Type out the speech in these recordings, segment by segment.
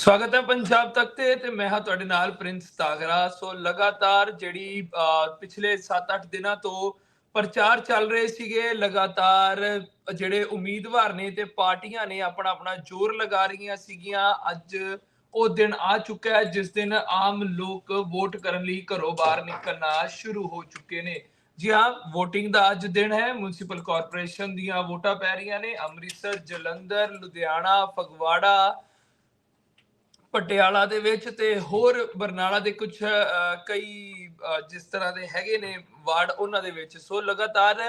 ਸਵਾਗਤ ਹੈ ਪੰਜਾਬ ਤੱਕ ਤੇ ਤੇ ਮੈਂ ਹਾਂ ਤੁਹਾਡੇ ਨਾਲ ਪ੍ਰਿੰਸ ਤਾਗਰਾ। ਸੋ ਲਗਾਤਾਰ ਜਿਹੜੀ ਪਿਛਲੇ 7-8 ਦਿਨਾਂ ਤੋਂ ਪ੍ਰਚਾਰ ਚੱਲ ਰਹੇ ਸੀਗੇ, ਲਗਾਤਾਰ ਜਿਹੜੇ ਉਮੀਦਵਾਰ ਨੇ ਤੇ ਪਾਰਟੀਆਂ ਨੇ ਆਪਣਾ ਆਪਣਾ ਜ਼ੋਰ ਲਗਾ ਰਹੀਆਂ ਸੀਗੀਆਂ। ਅੱਜ ਉਹ ਦਿਨ ਆ ਚੁੱਕਾ ਹੈ, ਜਿਸ ਦਿਨ ਆਮ ਲੋਕ ਵੋਟ ਕਰਨ ਲਈ ਘਰੋਂ ਬਾਹਰ ਨਿਕਲਣਾ ਸ਼ੁਰੂ ਹੋ ਚੁੱਕੇ ਨੇ। ਜੀ ਹਾਂ VOTING ਦਾ ਅੱਜ ਦਿਨ ਹੈ। ਮਿਊਨਿਸਪਲ ਕਾਰਪੋਰੇਸ਼ਨ ਦੀਆਂ ਵੋਟਾਂ ਪੈ ਰਹੀਆਂ ਨੇ। ਅੰਮ੍ਰਿਤਸਰ, ਜਲੰਧਰ, ਲੁਧਿਆਣਾ, ਫਗਵਾੜਾ ਪਟਿਆਲਾ ਦੇ ਵਿੱਚ ਤੇ ਹੋਰ ਬਰਨਾਲਾ ਦੇ ਕੁਝ ਕਈ ਜਿਸ ਤਰ੍ਹਾਂ ਦੇ ਹੈਗੇ ਨੇ ਵਾਰਡ ਉਹਨਾਂ ਦੇ ਵਿੱਚ। ਸੋ ਲਗਾਤਾਰ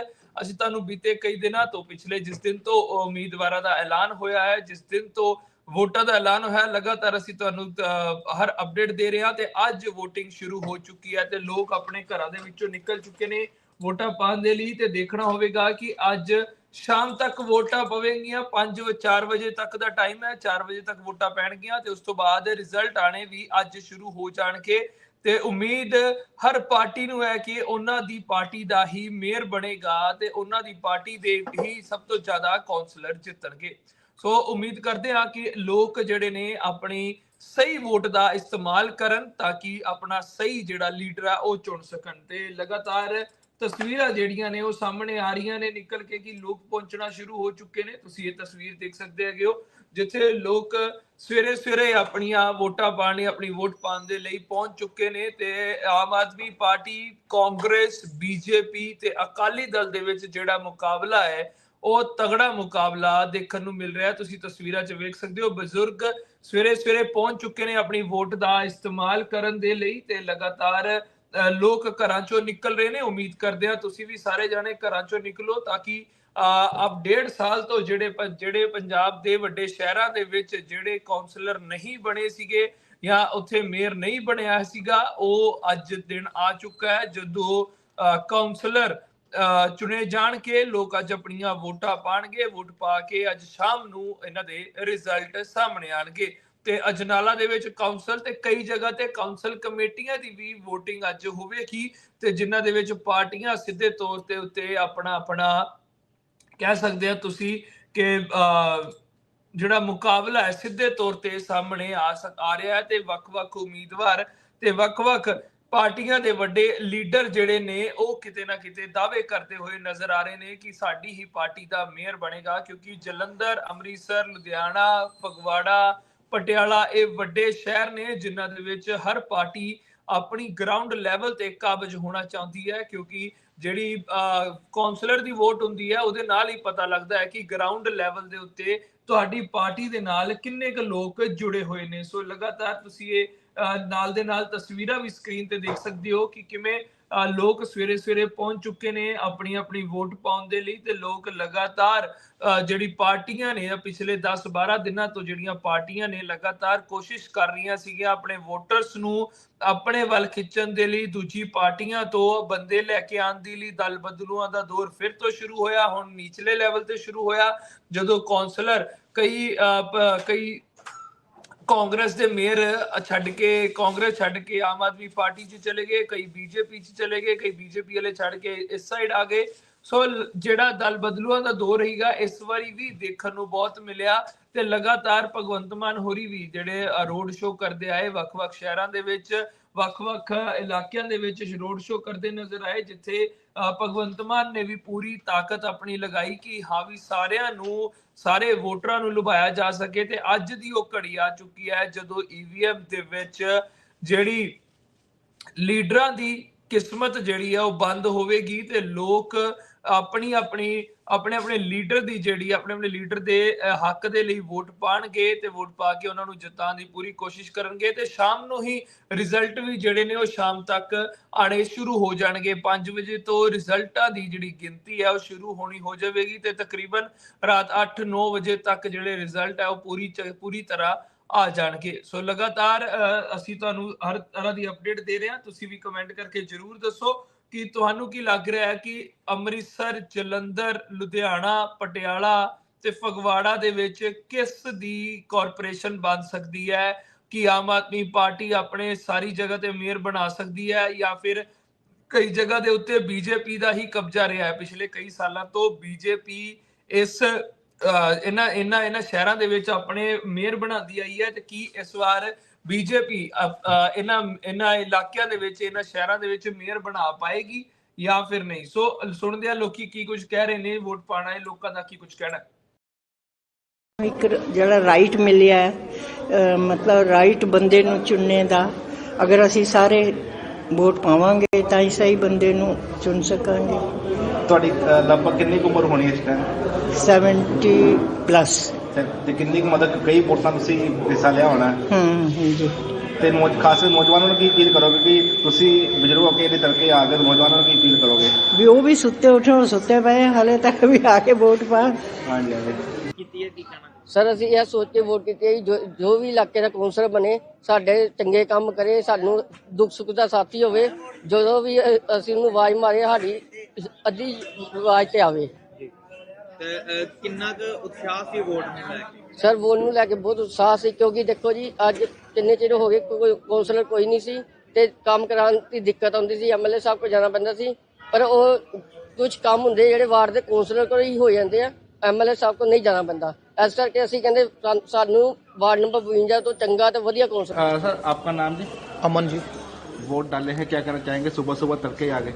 ਅਸੀਂ ਤੁਹਾਨੂੰ ਬੀਤੇ ਕਈ ਦਿਨਾਂ ਤੋਂ ਪਿਛਲੇ ਜਿਸ ਦਿਨ ਤੋਂ ਉਮੀਦਵਾਰਾਂ ਦਾ ਐਲਾਨ ਹੋਇਆ ਹੈ ਜਿਸ ਦਿਨ ਤੋਂ ਵੋਟਾਂ ਦਾ ਐਲਾਨ ਹੋਇਆ ਲਗਾਤਾਰ ਅਸੀਂ ਤੁਹਾਨੂੰ ਅਹ, ਹਰ ਅਪਡੇਟ ਦੇ ਰਹੇ ਹਾਂ ਤੇ ਅੱਜ VOTING ਸ਼ੁਰੂ ਹੋ ਚੁੱਕੀ ਹੈ ਤੇ ਲੋਕ ਆਪਣੇ ਘਰਾਂ ਦੇ ਵਿੱਚੋਂ ਨਿਕਲ ਚੁੱਕੇ ਨੇ ਵੋਟਾਂ ਪਾਉਣ ਦੇ ਲਈ ਤੇ ਦੇਖਣਾ ਹੋਵੇਗਾ ਕਿ ਅੱਜ ਸ਼ਾਮ ਤੱਕ ਵੋਟਾਂ ਪਵੇਗੀਆਂ 5 4 ਵਜੇ ਤੱਕ ਦਾ ਟਾਈਮ ਹੈ 4 ਵਜੇ ਤੱਕ ਵੋਟਾਂ ਪੈਣਗੀਆਂ ਤੇ ਉਸ ਤੋਂ ਬਾਅਦ ਰਿਜ਼ਲਟ ਆਣੇ ਵੀ ਅੱਜ ਸ਼ੁਰੂ ਹੋ ਜਾਣਗੇ ਤੇ ਉਮੀਦ ਹਰ ਪਾਰਟੀ ਨੂੰ ਹੈ ਕਿ ਉਹਨਾਂ ਦੀ ਪਾਰਟੀ ਦਾ ਹੀ ਮੇਅਰ ਬਣੇਗਾ ਤੇ ਉਹਨਾਂ ਦੀ ਪਾਰਟੀ ਦੇ ਹੀ ਸਭ ਤੋਂ ਜ਼ਿਆਦਾ ਕਾਉਂਸਲਰ ਜਿੱਤਣਗੇ। ਸੋ ਉਮੀਦ ਕਰਦੇ ਹਾਂ ਕਿ ਲੋਕ ਜਿਹੜੇ ਨੇ ਆਪਣੀ ਸਹੀ ਵੋਟ ਦਾ ਇਸਤੇਮਾਲ ਕਰਨ ਤਾਂ ਕਿ ਆਪਣਾ ਸਹੀ ਜਿਹੜਾ ਲੀਡਰ ਆ ਉਹ ਚੁਣ ਸਕਣ ਤੇ ਲਗਾਤਾਰ ਤਸਵੀਰਾਂ ਜਿਹੜੀਆਂ ਨੇ ਉਹ ਸਾਹਮਣੇ ਆ ਰਹੀਆਂ ਨੇ ਨਿਕਲ ਕੇ ਕਿ ਲੋਕ ਪਹੁੰਚਣਾ ਸ਼ੁਰੂ ਹੋ ਚੁੱਕੇ ਨੇ। ਤੁਸੀਂ ਇਹ ਤਸਵੀਰ ਦੇਖ ਸਕਦੇ ਹੈਗੇ ਹੋ, ਜਿੱਥੇ ਲੋਕ ਸਵੇਰੇ ਸਵੇਰੇ ਆਪਣੀਆਂ ਵੋਟਾਂ ਪਾਉਣ ਲਈ, ਆਪਣੀ ਵੋਟ ਪਾਉਣ ਦੇ ਲਈ ਪਹੁੰਚ ਚੁੱਕੇ ਨੇ ਤੇ ਆਮ ਆਦਮੀ ਪਾਰਟੀ, ਕਾਂਗਰਸ, ਬੀਜੇਪੀ ਤੇ ਅਕਾਲੀ ਦਲ ਦੇ ਵਿੱਚ ਜਿਹੜਾ ਮੁਕਾਬਲਾ ਹੈ, ਉਹ ਤਗੜਾ ਮੁਕਾਬਲਾ ਦੇਖਣ ਨੂੰ ਮਿਲ ਰਿਹਾ ਤੁਸੀਂ ਤਸਵੀਰਾਂ 'ਚ ਵੇਖ ਸਕਦੇ ਹੋ, ਬਜ਼ੁਰਗ ਸਵੇਰੇ ਸਵੇਰੇ ਪਹੁੰਚ ਚੁੱਕੇ ਨੇ ਆਪਣੀ ਵੋਟ ਦਾ ਇਸਤੇਮਾਲ ਕਰਨ ਦੇ ਲਈ ਤੇ ਲਗਾਤਾਰ ਲੋਕ ਘਰਾਂ ਚੋਂ ਨਿਕਲ ਰਹੇ ਨੇ ਉਮੀਦ ਕਰਦੇ ਆ ਤੁਸੀਂ ਵੀ ਸਾਰੇ ਜਾਣੇ ਘਰਾਂ ਚੋਂ ਨਿਕਲੋ ਤਾਂ ਕਿ ਅਬ ਡੇਢ ਸਾਲ ਤੋਂ ਜਿਹੜੇ ਜਿਹੜੇ ਪੰਜਾਬ ਦੇ ਵੱਡੇ ਸ਼ਹਿਰਾਂ ਦੇ ਵਿੱਚ ਜਿਹੜੇ ਕਾਉਂਸਲਰ ਨਹੀਂ ਬਣੇ ਸੀਗੇ ਜਾਂ ਉੱਥੇ ਮੇਅਰ ਨਹੀਂ ਬਣਿਆ ਸੀਗਾ ਉਹ ਅੱਜ ਦਿਨ ਆ ਚੁੱਕਾ ਹੈ ਜਦੋਂ ਅ, ਕਾਉਂਸਲਰ ਅ, ਚੁਣੇ ਜਾਣ ਕੇ ਲੋਕ ਅੱਜ ਆਪਣੀਆਂ ਵੋਟਾਂ ਪਾਣਗੇ ਵੋਟ ਪਾ ਕੇ ਅੱਜ ਸ਼ਾਮ ਨੂੰ ਇਹਨਾਂ ਦੇ ਰਿਜ਼ਲਟ ਸਾਹਮਣੇ ਆਣਗੇ। ਤੇ ਅਜਨਾਲਾ ਦੇ ਵਿੱਚ ਕਾਉਂਸਲ ਤੇ ਕਈ ਜਗ੍ਹਾ ਤੇ ਕਾਉਂਸਲ ਕਮੇਟੀਆਂ ਦੀ ਵੀ VOTING ਅੱਜ ਹੋਵੇਗੀ ਤੇ ਜਿਨ੍ਹਾਂ ਦੇ ਵਿੱਚ ਪਾਰਟੀਆਂ ਸਿੱਧੇ ਤੌਰ ਤੇ ਉੱਤੇ ਆਪਣਾ ਆਪਣਾ ਕਹਿ ਸਕਦੇ ਆ ਤੁਸੀਂ ਕਿ ਜਿਹੜਾ ਮੁਕਾਬਲਾ ਹੈ ਸਿੱਧੇ ਤੌਰ ਤੇ ਸਾਹਮਣੇ ਆ ਆ ਰਿਹਾ ਹੈ ਤੇ ਵੱਖ-ਵੱਖ ਉਮੀਦਵਾਰ ਤੇ ਵੱਖ-ਵੱਖ ਪਾਰਟੀਆਂ ਦੇ ਵੱਡੇ ਲੀਡਰ ਜਿਹੜੇ ਨੇ, ਉਹ ਕਿਤੇ ਨਾ ਕਿਤੇ ਦਾਅਵੇ ਕਰਦੇ ਹੋਏ ਨਜ਼ਰ ਆ ਰਹੇ ਨੇ ਕਿ ਸਾਡੀ ਹੀ ਪਾਰਟੀ ਦਾ ਮੇਅਰ ਬਣੇਗਾ ਕਿਉਂਕਿ ਜਲੰਧਰ, ਅੰਮ੍ਰਿਤਸਰ, ਲੁਧਿਆਣਾ, ਫਗਵਾੜਾ ਪਟਿਆਲਾ ਇਹ ਵੱਡੇ ਸ਼ਹਿਰ ਨੇ ਜਿਨ੍ਹਾਂ ਦੇ ਵਿੱਚ ਹਰ ਪਾਰਟੀ ਆਪਣੀ ਗਰਾਊਂਡ ਲੈਵਲ ਤੇ ਕਾਬਜ ਹੋਣਾ ਚਾਹੁੰਦੀ ਹੈ ਕਿਉਂਕਿ ਜਿਹੜੀ ਕਾਉਂਸਲਰ ਦੀ ਵੋਟ ਹੁੰਦੀ ਹੈ ਉਹਦੇ ਨਾਲ ਹੀ ਪਤਾ ਲੱਗਦਾ ਹੈ ਕਿ ਗਰਾਊਂਡ ਲੈਵਲ ਦੇ ਉੱਤੇ ਤੁਹਾਡੀ ਪਾਰਟੀ ਦੇ ਨਾਲ ਕਿੰਨੇ ਕੁ ਲੋਕ ਜੁੜੇ ਹੋਏ ਨੇ। ਸੋ ਲਗਾਤਾਰ ਤੁਸੀਂ ਇਹ ਅਹ, ਨਾਲ ਦੇ ਨਾਲ ਤਸਵੀਰਾਂ ਵੀ ਸਕਰੀਨ ਤੇ ਦੇਖ ਸਕਦੇ ਹੋ ਕਿ ਕਿਵੇਂ ਲੋਕ ਸਵੇਰੇ ਸਵੇਰੇ ਪਹੁੰਚ ਚੁੱਕੇ ਨੇ ਆਪਣੀ ਆਪਣੀ ਵੋਟ ਪਾਉਣ ਦੇ ਲਈ ਤੇ ਲੋਕ ਲਗਾਤਾਰ ਜਿਹੜੀ ਪਾਰਟੀਆਂ ਨੇ ਪਿਛਲੇ 10-12 ਦਿਨਾਂ ਤੋਂ ਜਿਹੜੀਆਂ ਪਾਰਟੀਆਂ ਨੇ ਲਗਾਤਾਰ ਕੋਸ਼ਿਸ਼ ਕਰ ਰਹੀਆਂ ਸੀਗੀਆਂ ਆਪਣੇ ਵੋਟਰਸ ਨੂੰ ਆਪਣੇ ਵੱਲ ਖਿੱਚਣ ਦੇ ਲਈ ਦੂਜੀ ਪਾਰਟੀਆਂ ਤੋਂ ਬੰਦੇ ਲੈ ਕੇ ਆਉਣ ਦੇ ਲਈ ਦਲ ਬਦਲੂਆਂ ਦਾ ਦੌਰ ਫਿਰ ਤੋਂ ਸ਼ੁਰੂ ਹੋਇਆ ਹੁਣ ਨੀਚਲੇ ਲੈਵਲ ਤੇ ਸ਼ੁਰੂ ਹੋਇਆ ਜਦੋਂ ਕਾਉਂਸਲਰ ਕਈ ਅਹ, ਕਈ ਕਾਂਗਰਸ ਦੇ ਮੇਅਰ ਛੱਡ ਕੇ, ਕਾਂਗਰਸ ਛੱਡ ਕੇ ਆਮ ਆਦਮੀ ਪਾਰਟੀ 'ਚ ਚਲੇ ਗਏ, ਕਈ ਬੀਜੇਪੀ 'ਚ ਚਲੇ ਗਏ, ਕਈ ਬੀਜੇਪੀ ਵਾਲੇ ਛੱਡ ਕੇ ਇਸ ਸਾਈਡ ਆ ਗਏ। ਸੋ ਜਿਹੜਾ ਦਲ ਬਦਲੂਆਂ ਦਾ ਦੌਰ ਰਹੇਗਾ ਇਸ ਵਾਰੀ ਵੀ ਦੇਖਣ ਨੂੰ ਬਹੁਤ ਮਿਲਿਆ ਤੇ ਲਗਾਤਾਰ ਭਗਵੰਤ ਮਾਨ ਹੋਰੀ ਵੀ ਜਿਹੜੇ ਰੋਡ ਸ਼ੋਅ ਕਰਦੇ ਆਏ ਵੱਖ-ਵੱਖ ਸ਼ਹਿਰਾਂ ਦੇ ਵਿੱਚ, ਵੱਖ-ਵੱਖ ਇਲਾਕਿਆਂ ਦੇ ਵਿੱਚ ਰੋਡ ਸ਼ੋਅ ਕਰਦੇ ਨਜ਼ਰ ਆਏ, ਜਿੱਥੇ ਭਗਵੰਤ ਮਾਨ ਨੇ ਵੀ ਪੂਰੀ ਤਾਕਤ ਆਪਣੀ ਲਗਾਈ ਕਿ ਹਾਂ ਵੀ ਸਾਰਿਆਂ ਨੂੰ ਸਾਰੇ ਵੋਟਰਾਂ ਨੂੰ ਲੁਭਾਇਆ ਜਾ ਸਕੇ ਤੇ ਅੱਜ ਦੀ ਉਹ ਘੜੀ ਆ ਚੁੱਕੀ ਹੈ ਜਦੋਂ ਈਵੀਐਮ ਦੇ ਵਿੱਚ ਜਿਹੜੀ ਲੀਡਰਾਂ ਦੀ ਕਿਸਮਤ ਜਿਹੜੀ ਆ ਉਹ ਬੰਦ ਹੋਵੇਗੀ ਤੇ ਲੋਕ ਆਪਣੀ ਆਪਣੀ ਆਪਣੇ ਆਪਣੇ ਲੀਡਰ ਦੀ ਜਿਹੜੀ ਆਪਣੇ ਆਪਣੇ ਲੀਡਰ ਦੇ ਹੱਕ ਦੇ ਲਈ ਵੋਟ ਪਾਣਗੇ ਤੇ ਵੋਟ ਪਾ ਕੇ ਉਹਨਾਂ ਨੂੰ ਜਿਤਾਉਣ ਦੀ ਪੂਰੀ ਕੋਸ਼ਿਸ਼ ਕਰਨਗੇ ਤੇ ਸ਼ਾਮ ਨੂੰ ਹੀ ਰਿਜ਼ਲਟ ਵੀ ਜਿਹੜੇ ਨੇ ਉਹ ਸ਼ਾਮ ਤੱਕ ਆਣੇ ਸ਼ੁਰੂ ਹੋ ਜਾਣਗੇ। 5 ਵਜੇ ਤੋਂ ਰਿਜ਼ਲਟਾਂ ਦੀ ਜਿਹੜੀ ਗਿਣਤੀ ਹੈ ਉਹ ਸ਼ੁਰੂ ਹੋਣੀ ਹੋ ਜਾਵੇਗੀ ਤੇ ਤਕਰੀਬਨ ਰਾਤ 8-9 ਵਜੇ ਤੱਕ ਜਿਹੜੇ ਰਿਜ਼ਲਟ ਹੈ ਉਹ ਪੂਰੀ ਚ- ਪੂਰੀ ਤਰ੍ਹਾਂ ਆ ਜਾਣਗੇ। ਸੋ ਲਗਾਤਾਰ ਅਸੀਂ ਤੁਹਾਨੂੰ ਹਰ ਤਰ੍ਹਾਂ ਦੀ ਅਪਡੇਟ ਦੇ ਰਹੇ ਹਾਂ। ਤੁਸੀਂ ਵੀ ਕਮੈਂਟ ਕਰਕੇ ਜਰੂਰ ਦੱਸੋ। ਕਿ ਤੁਹਾਨੂੰ ਕੀ ਲੱਗ ਰਿਹਾ ਹੈ ਕਿ ਅੰਮ੍ਰਿਤਸਰ ਜਲੰਧਰ ਲੁਧਿਆਣਾ ਪਟਿਆਲਾ ਤੇ ਫਗਵਾੜਾ ਦੇ ਵਿੱਚ ਕਿਸ ਦੀ ਕਾਰਪੋਰੇਸ਼ਨ ਬਣ ਸਕਦੀ ਹੈ? ਕਿ ਆਮ ਆਦਮੀ ਪਾਰਟੀ ਆਪਣੇ ਸਾਰੀ ਜਗ੍ਹਾ ਤੇ ਮੇਅਰ ਬਣਾ ਸਕਦੀ ਹੈ ਜਾਂ ਫਿਰ ਕਈ ਜਗ੍ਹਾ ਦੇ ਉੱਤੇ ਬੀਜੇਪੀ ਦਾ ਹੀ ਕਬਜ਼ਾ ਰਿਹਾ ਹੈ? ਪਿਛਲੇ ਕਈ ਸਾਲਾਂ ਤੋਂ ਬੀਜੇਪੀ ਇਸ ਅਹ, ਇਹਨਾਂ ਇਹਨਾਂ ਇਹਨਾਂ ਸ਼ਹਿਰਾਂ ਦੇ ਵਿੱਚ ਆਪਣੇ ਮੇਅਰ ਬਣਾਉਂਦੀ ਆਈ ਹੈ ਤੇ ਕੀ ਇਸ ਵਾਰ ਬੀਜੇਪੀ ਇਹਨਾਂ ਇਹਨਾਂ ਇਲਾਕਿਆਂ ਦੇ ਵਿੱਚ ਇਹਨਾਂ ਸ਼ਹਿਰਾਂ ਦੇ ਵਿੱਚ ਮੇਅਰ ਬਣਾ ਪਾਏਗੀ ਜਾਂ ਫਿਰ ਨਹੀਂ? ਸੋ ਸੁਣਦੇ ਆ ਲੋਕੀ ਕੀ ਕੁਝ ਕਹਿ ਰਹੇ ਨੇ ਵੋਟ ਪਾਣਾ ਹੈ ਲੋਕਾਂ ਦਾ ਕੀ ਕੁਝ ਕਹਿਣਾ? ਹੈ ਇੱਕ ਜਿਹੜਾ ਰਾਈਟ ਮਿਲਿਆ ਹੈ, ਮਤਲਬ ਰਾਈਟ ਬੰਦੇ ਨੂੰ ਚੁਣਨੇ ਦਾ ਅਗਰ ਅਸੀਂ ਸਾਰੇ ਵੋਟ ਪਾਵਾਂਗੇ ਤਾਂ ਹੀ ਸਹੀ ਬੰਦੇ ਨੂੰ ਚੁਣ ਸਕਾਂਗੇ। ਤੁਹਾਡੀ ਲਗਭਗ ਕਿੰਨੀ ਉਮਰ ਹੋਣੀ ਇਸ ਟਾਈਮ 70 ਪਲੱਸ ਤੇ- ਕਿੰਨੀ ਕੁ ਮਤਲਬ ਕਈ ਵੋਟਾਂ ਤੁਸੀਂ ਹਿੱਸਾ ਲਿਆ ਹੋਣਾ। ਹੈ। ਤੇ ਨੌਜ ਖਾਸ ਕਰਕੇ ਨੌਜਵਾਨਾਂ ਨੂੰ ਕੀ ਅਪੀਲ ਕਰੋਗੇ ਕਿ ਤੁਸੀਂ ਬਜ਼ੁਰਗ ਹੋ ਕੇ ਇਹਦੇ ਤੜਕੇ ਆ ਗਏ ਨੌਜਵਾਨਾਂ ਨੂੰ ਕੀ ਅਪੀਲ ਕਰੋਗੇ? ਵੀ ਉਹ ਵੀ ਸੁੱਤੇ ਉੱਠਣ ਸੁੱਤੇ ਪਏ ਹਾਲੇ ਤੱਕ ਵੀ ਆ ਕੇ ਵੋਟ ਪਾ। ਹਾਂਜੀ ਸਰ ਅਸੀਂ ਇਹ ਸੋਚ ਕੇ ਵੋਟ ਕੀਤੀ ਹੈ ਕਿ ਜੋ ਜੋ ਵੀ ਇਲਾਕੇ ਦਾ ਕੌਂਸਲਰ ਬਣੇ ਸਾਡੇ ਚੰਗੇ ਕੰਮ ਕਰੇ ਸਾਨੂੰ ਦੁੱਖ ਸੁੱਖ ਦਾ ਸਾਥੀ ਹੋਵੇ ਜਦੋਂ ਵੀ ਅਸੀਂ ਉਹਨੂੰ ਆਵਾਜ਼ ਮਾਰੇ ਸਾਡੀ ਅੱਧੀ ਆਵਾਜ਼ ਤੇ ਆਵੇ। ਕਿੰਨਾ ਕੁ ਉਤਸ਼ਾਹ ਸੀ ਵੋਟ ਨੂੰ ਲੈ ਕੇ ਸਰ ਵੋਟ ਨੂੰ ਲੈ ਕੇ ਬਹੁਤ ਉਤਸ਼ਾਹ ਸੀ ਕਿਉਂਕਿ ਦੇਖੋ ਜੀ ਅੱਜ ਕਿੰਨੇ ਚਿਰ ਹੋ ਗਏ ਕੋਈ ਕੌਂਸਲਰ ਕੋਈ ਨਹੀਂ ਸੀ ਤੇ ਕੰਮ ਕਰਾਉਣ ਦੀ ਦਿੱਕਤ ਆਉਂਦੀ ਸੀ ਐਮਐਲਏ ਸਾਹਿਬ ਕੋਲ ਜਾਣਾ ਪੈਂਦਾ ਸੀ ਪਰ ਉਹ ਕੁਝ ਕੰਮ ਹੁੰਦੇ ਜਿਹੜੇ ਵਾਰਡ ਦੇ ਕੌਂਸਲਰ ਕੋਲ ਹੀ ਹੋ ਜਾਂਦੇ ਆ ਐਮਐਲਏ ਸਾਹਿਬ ਕੋਲ ਨਹੀਂ ਜਾਣਾ ਪੈਂਦਾ ਇਸ ਕਰਕੇ ਅਸੀਂ ਕਹਿੰਦੇ ਸਾਨ- ਸਾਨੂੰ ਵਾਰਡ ਨੰਬਰ 52 ਤੋਂ ਚੰਗਾ ਤੇ ਵਧੀਆ ਕੌਂਸਲਰ अ, सर आपका नाम जी अमन जी वोट डाले हैं क्या कहना चाहेंगे सुबह सुबह तड़के आ गए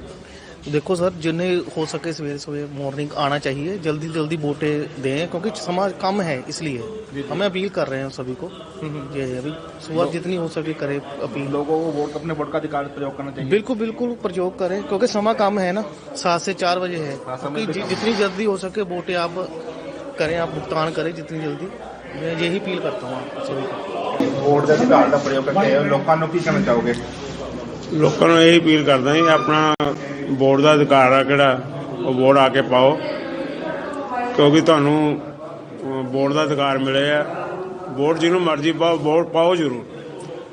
देखो सर जिन्हें हो सके सवेरे सवेरे मॉर्निंग आना चाहिए जल्दी जल्दी वोटें दें क्योंकि समाज कम है इसलिए हमें अपील कर रहे हैं सभी को ये है अभी सुबह जितनी हो सके करे अपील लोगों को वोट अपने वोट का अधिकार प्रयोग करना चाहिए बिल्कुल बिल्कुल प्रयोग करें क्योंकि समय कम है ना सात से चार बजे है हाँ, समय क्योंकि भी जि- कम है। जितनी जल्दी हो सके वोटें आप करें आप भुगतान करें जितनी जल्दी मैं यही अपील करता हूँ आप सभी को ਵੋਟ ਦੇ ਅਧਿਕਾਰ ਦਾ ਪ੍ਰਯੋਗ ਕਰਕੇ ਲੋਕਾਂ ਨੂੰ ਕੀ ਕਹਿਣਾ ਚਾਹੋਗੇ ਲੋਕਾਂ ਨੂੰ ਇਹ ਅਪੀਲ ਕਰਦਾ ਜੀ ਆਪਣਾ ਵੋਟ ਦਾ ਅਧਿਕਾਰ ਆ ਕਿਹੜਾ ਉਹ ਵੋਟ ਆ ਕੇ ਪਾਓ। ਕਿਉਂਕਿ ਤੁਹਾਨੂੰ ਅਹ, ਵੋਟ ਦਾ ਅਧਿਕਾਰ ਮਿਲਿਆ ਆ। ਵੋਟ ਜਿਹਨੂੰ ਮਰਜ਼ੀ ਪਾਓ ਵੋਟ ਪਾਓ ਜ਼ਰੂਰ।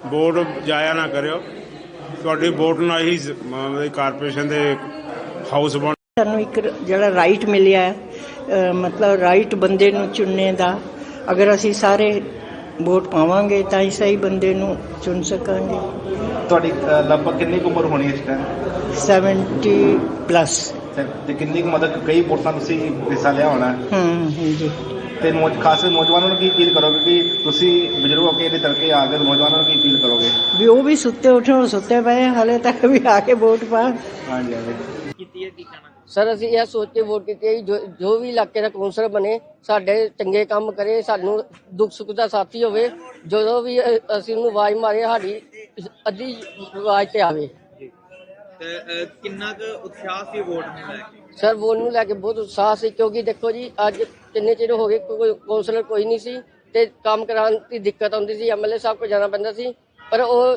ਵੋਟ ਜਾਇਆ ਨਾ ਕਰਿਓ। ਤੁਹਾਡੀ ਵੋਟ ਨਾਲ ਹੀ ਕਾਰਪੋਰੇਸ਼ਨ ਦੇ ਹਾਊਸ ਬਣ ਸਾਨੂੰ ਇੱਕ ਜਿਹੜਾ ਰਾਈਟ ਮਿਲਿਆ ਮਤਲਬ ਰਾਈਟ ਬੰਦੇ ਨੂੰ ਚੁਣਨੇ ਦਾ। ਅਗਰ ਅਸੀਂ ਸਾਰੇ ਵੋਟ ਪਾਵਾਂਗੇ ਤਾਂ ਹੀ ਸਹੀ ਬੰਦੇ ਨੂੰ ਚੁਣ ਸਕਾਂਗੇ। ਤੁਹਾਡੀ ਅ, ਲਗਭਗ ਕਿੰਨੀ ਕੁ ਉਮਰ ਹੋਣੀ ਇਸ ਟਾਈਮ 70 ਪਲੱਸ ਤੇ- ਕਿੰਨੀ ਕੁ ਮਤਲਬ ਕਈ ਵੋਟਾਂ ਤੁਸੀਂ ਹਿੱਸਾ ਲਿਆ ਹੋਣਾ ਹੈ। ਹੂੰ ਹਾਂਜੀ। ਤੇ ਨੌਜ ਖਾਸ ਕਰਕੇ ਨੌਜਵਾਨਾਂ ਨੂੰ ਕੀ ਅਪੀਲ ਕਰੋਗੇ ਕਿ ਤੁਸੀਂ ਬਜ਼ੁਰਗ ਹੋ ਕੇ ਇਹਦੇ ਤੜਕੇ ਆ ਗਏ ਨੌਜਵਾਨਾਂ ਨੂੰ ਕੀ ਅਪੀਲ ਕਰੋਗੇ? ਵੀ ਉਹ ਵੀ ਸੁੱਤੇ ਉੱਠਣ ਸੁੱਤੇ ਪਏ ਹਾਲੇ ਤੱਕ ਵੀ ਆ ਕੇ ਵੋਟ ਪਾ ਹਾਂਜੀ ਹਾਂਜੀ। ਕੀਤੀ ਹੈ ਕੀ ਕਹਿਣਾ? ਸਰ ਅਸੀਂ ਇਹ ਸੋਚ ਕੇ ਵੋਟ ਕੀਤੀ ਹੈ ਜੋ ਜੋ ਵੀ ਇਲਾਕੇ ਦਾ ਕੌਂਸਲਰ ਬਣੇ ਸਾਡੇ ਚੰਗੇ ਕੰਮ ਕਰੇ ਸਾਨੂੰ ਦੁੱਖ ਸੁੱਖ ਦਾ ਸਾਥੀ ਹੋਵੇ ਜਦੋਂ ਵੀ ਅ- ਅਸੀਂ ਉਹਨੂੰ ਆਵਾਜ਼ ਮਾਰੇ ਸਾਡੀ ਅੱਧੀ ਆਵਾਜ਼ ਤੇ ਆਵੇ। ਤੇ ਅਹ, ਕਿੰਨਾ ਕੁ ਉਤਸ਼ਾਹ ਸੀ ਵੋਟ ਨੂੰ ਲੈ ਕੇ? ਸਰ ਵੋਟ ਨੂੰ ਲੈ ਕੇ ਬਹੁਤ ਉਤਸ਼ਾਹ ਸੀ ਕਿਉਂਕਿ ਦੇਖੋ ਜੀ ਅੱਜ ਕਿੰਨੇ ਚਿਰ ਹੋ ਗਏ ਕੋਈ ਕੌਂਸਲਰ ਕੋਈ ਨਹੀਂ ਸੀ ਤੇ ਕੰਮ ਕਰਾਉਣ ਦੀ ਦਿੱਕਤ ਆਉਂਦੀ ਸੀ ਐਮਐਲਏ ਸਾਹਿਬ ਕੋਲ ਜਾਣਾ ਪੈਂਦਾ ਸੀ ਪਰ ਉਹ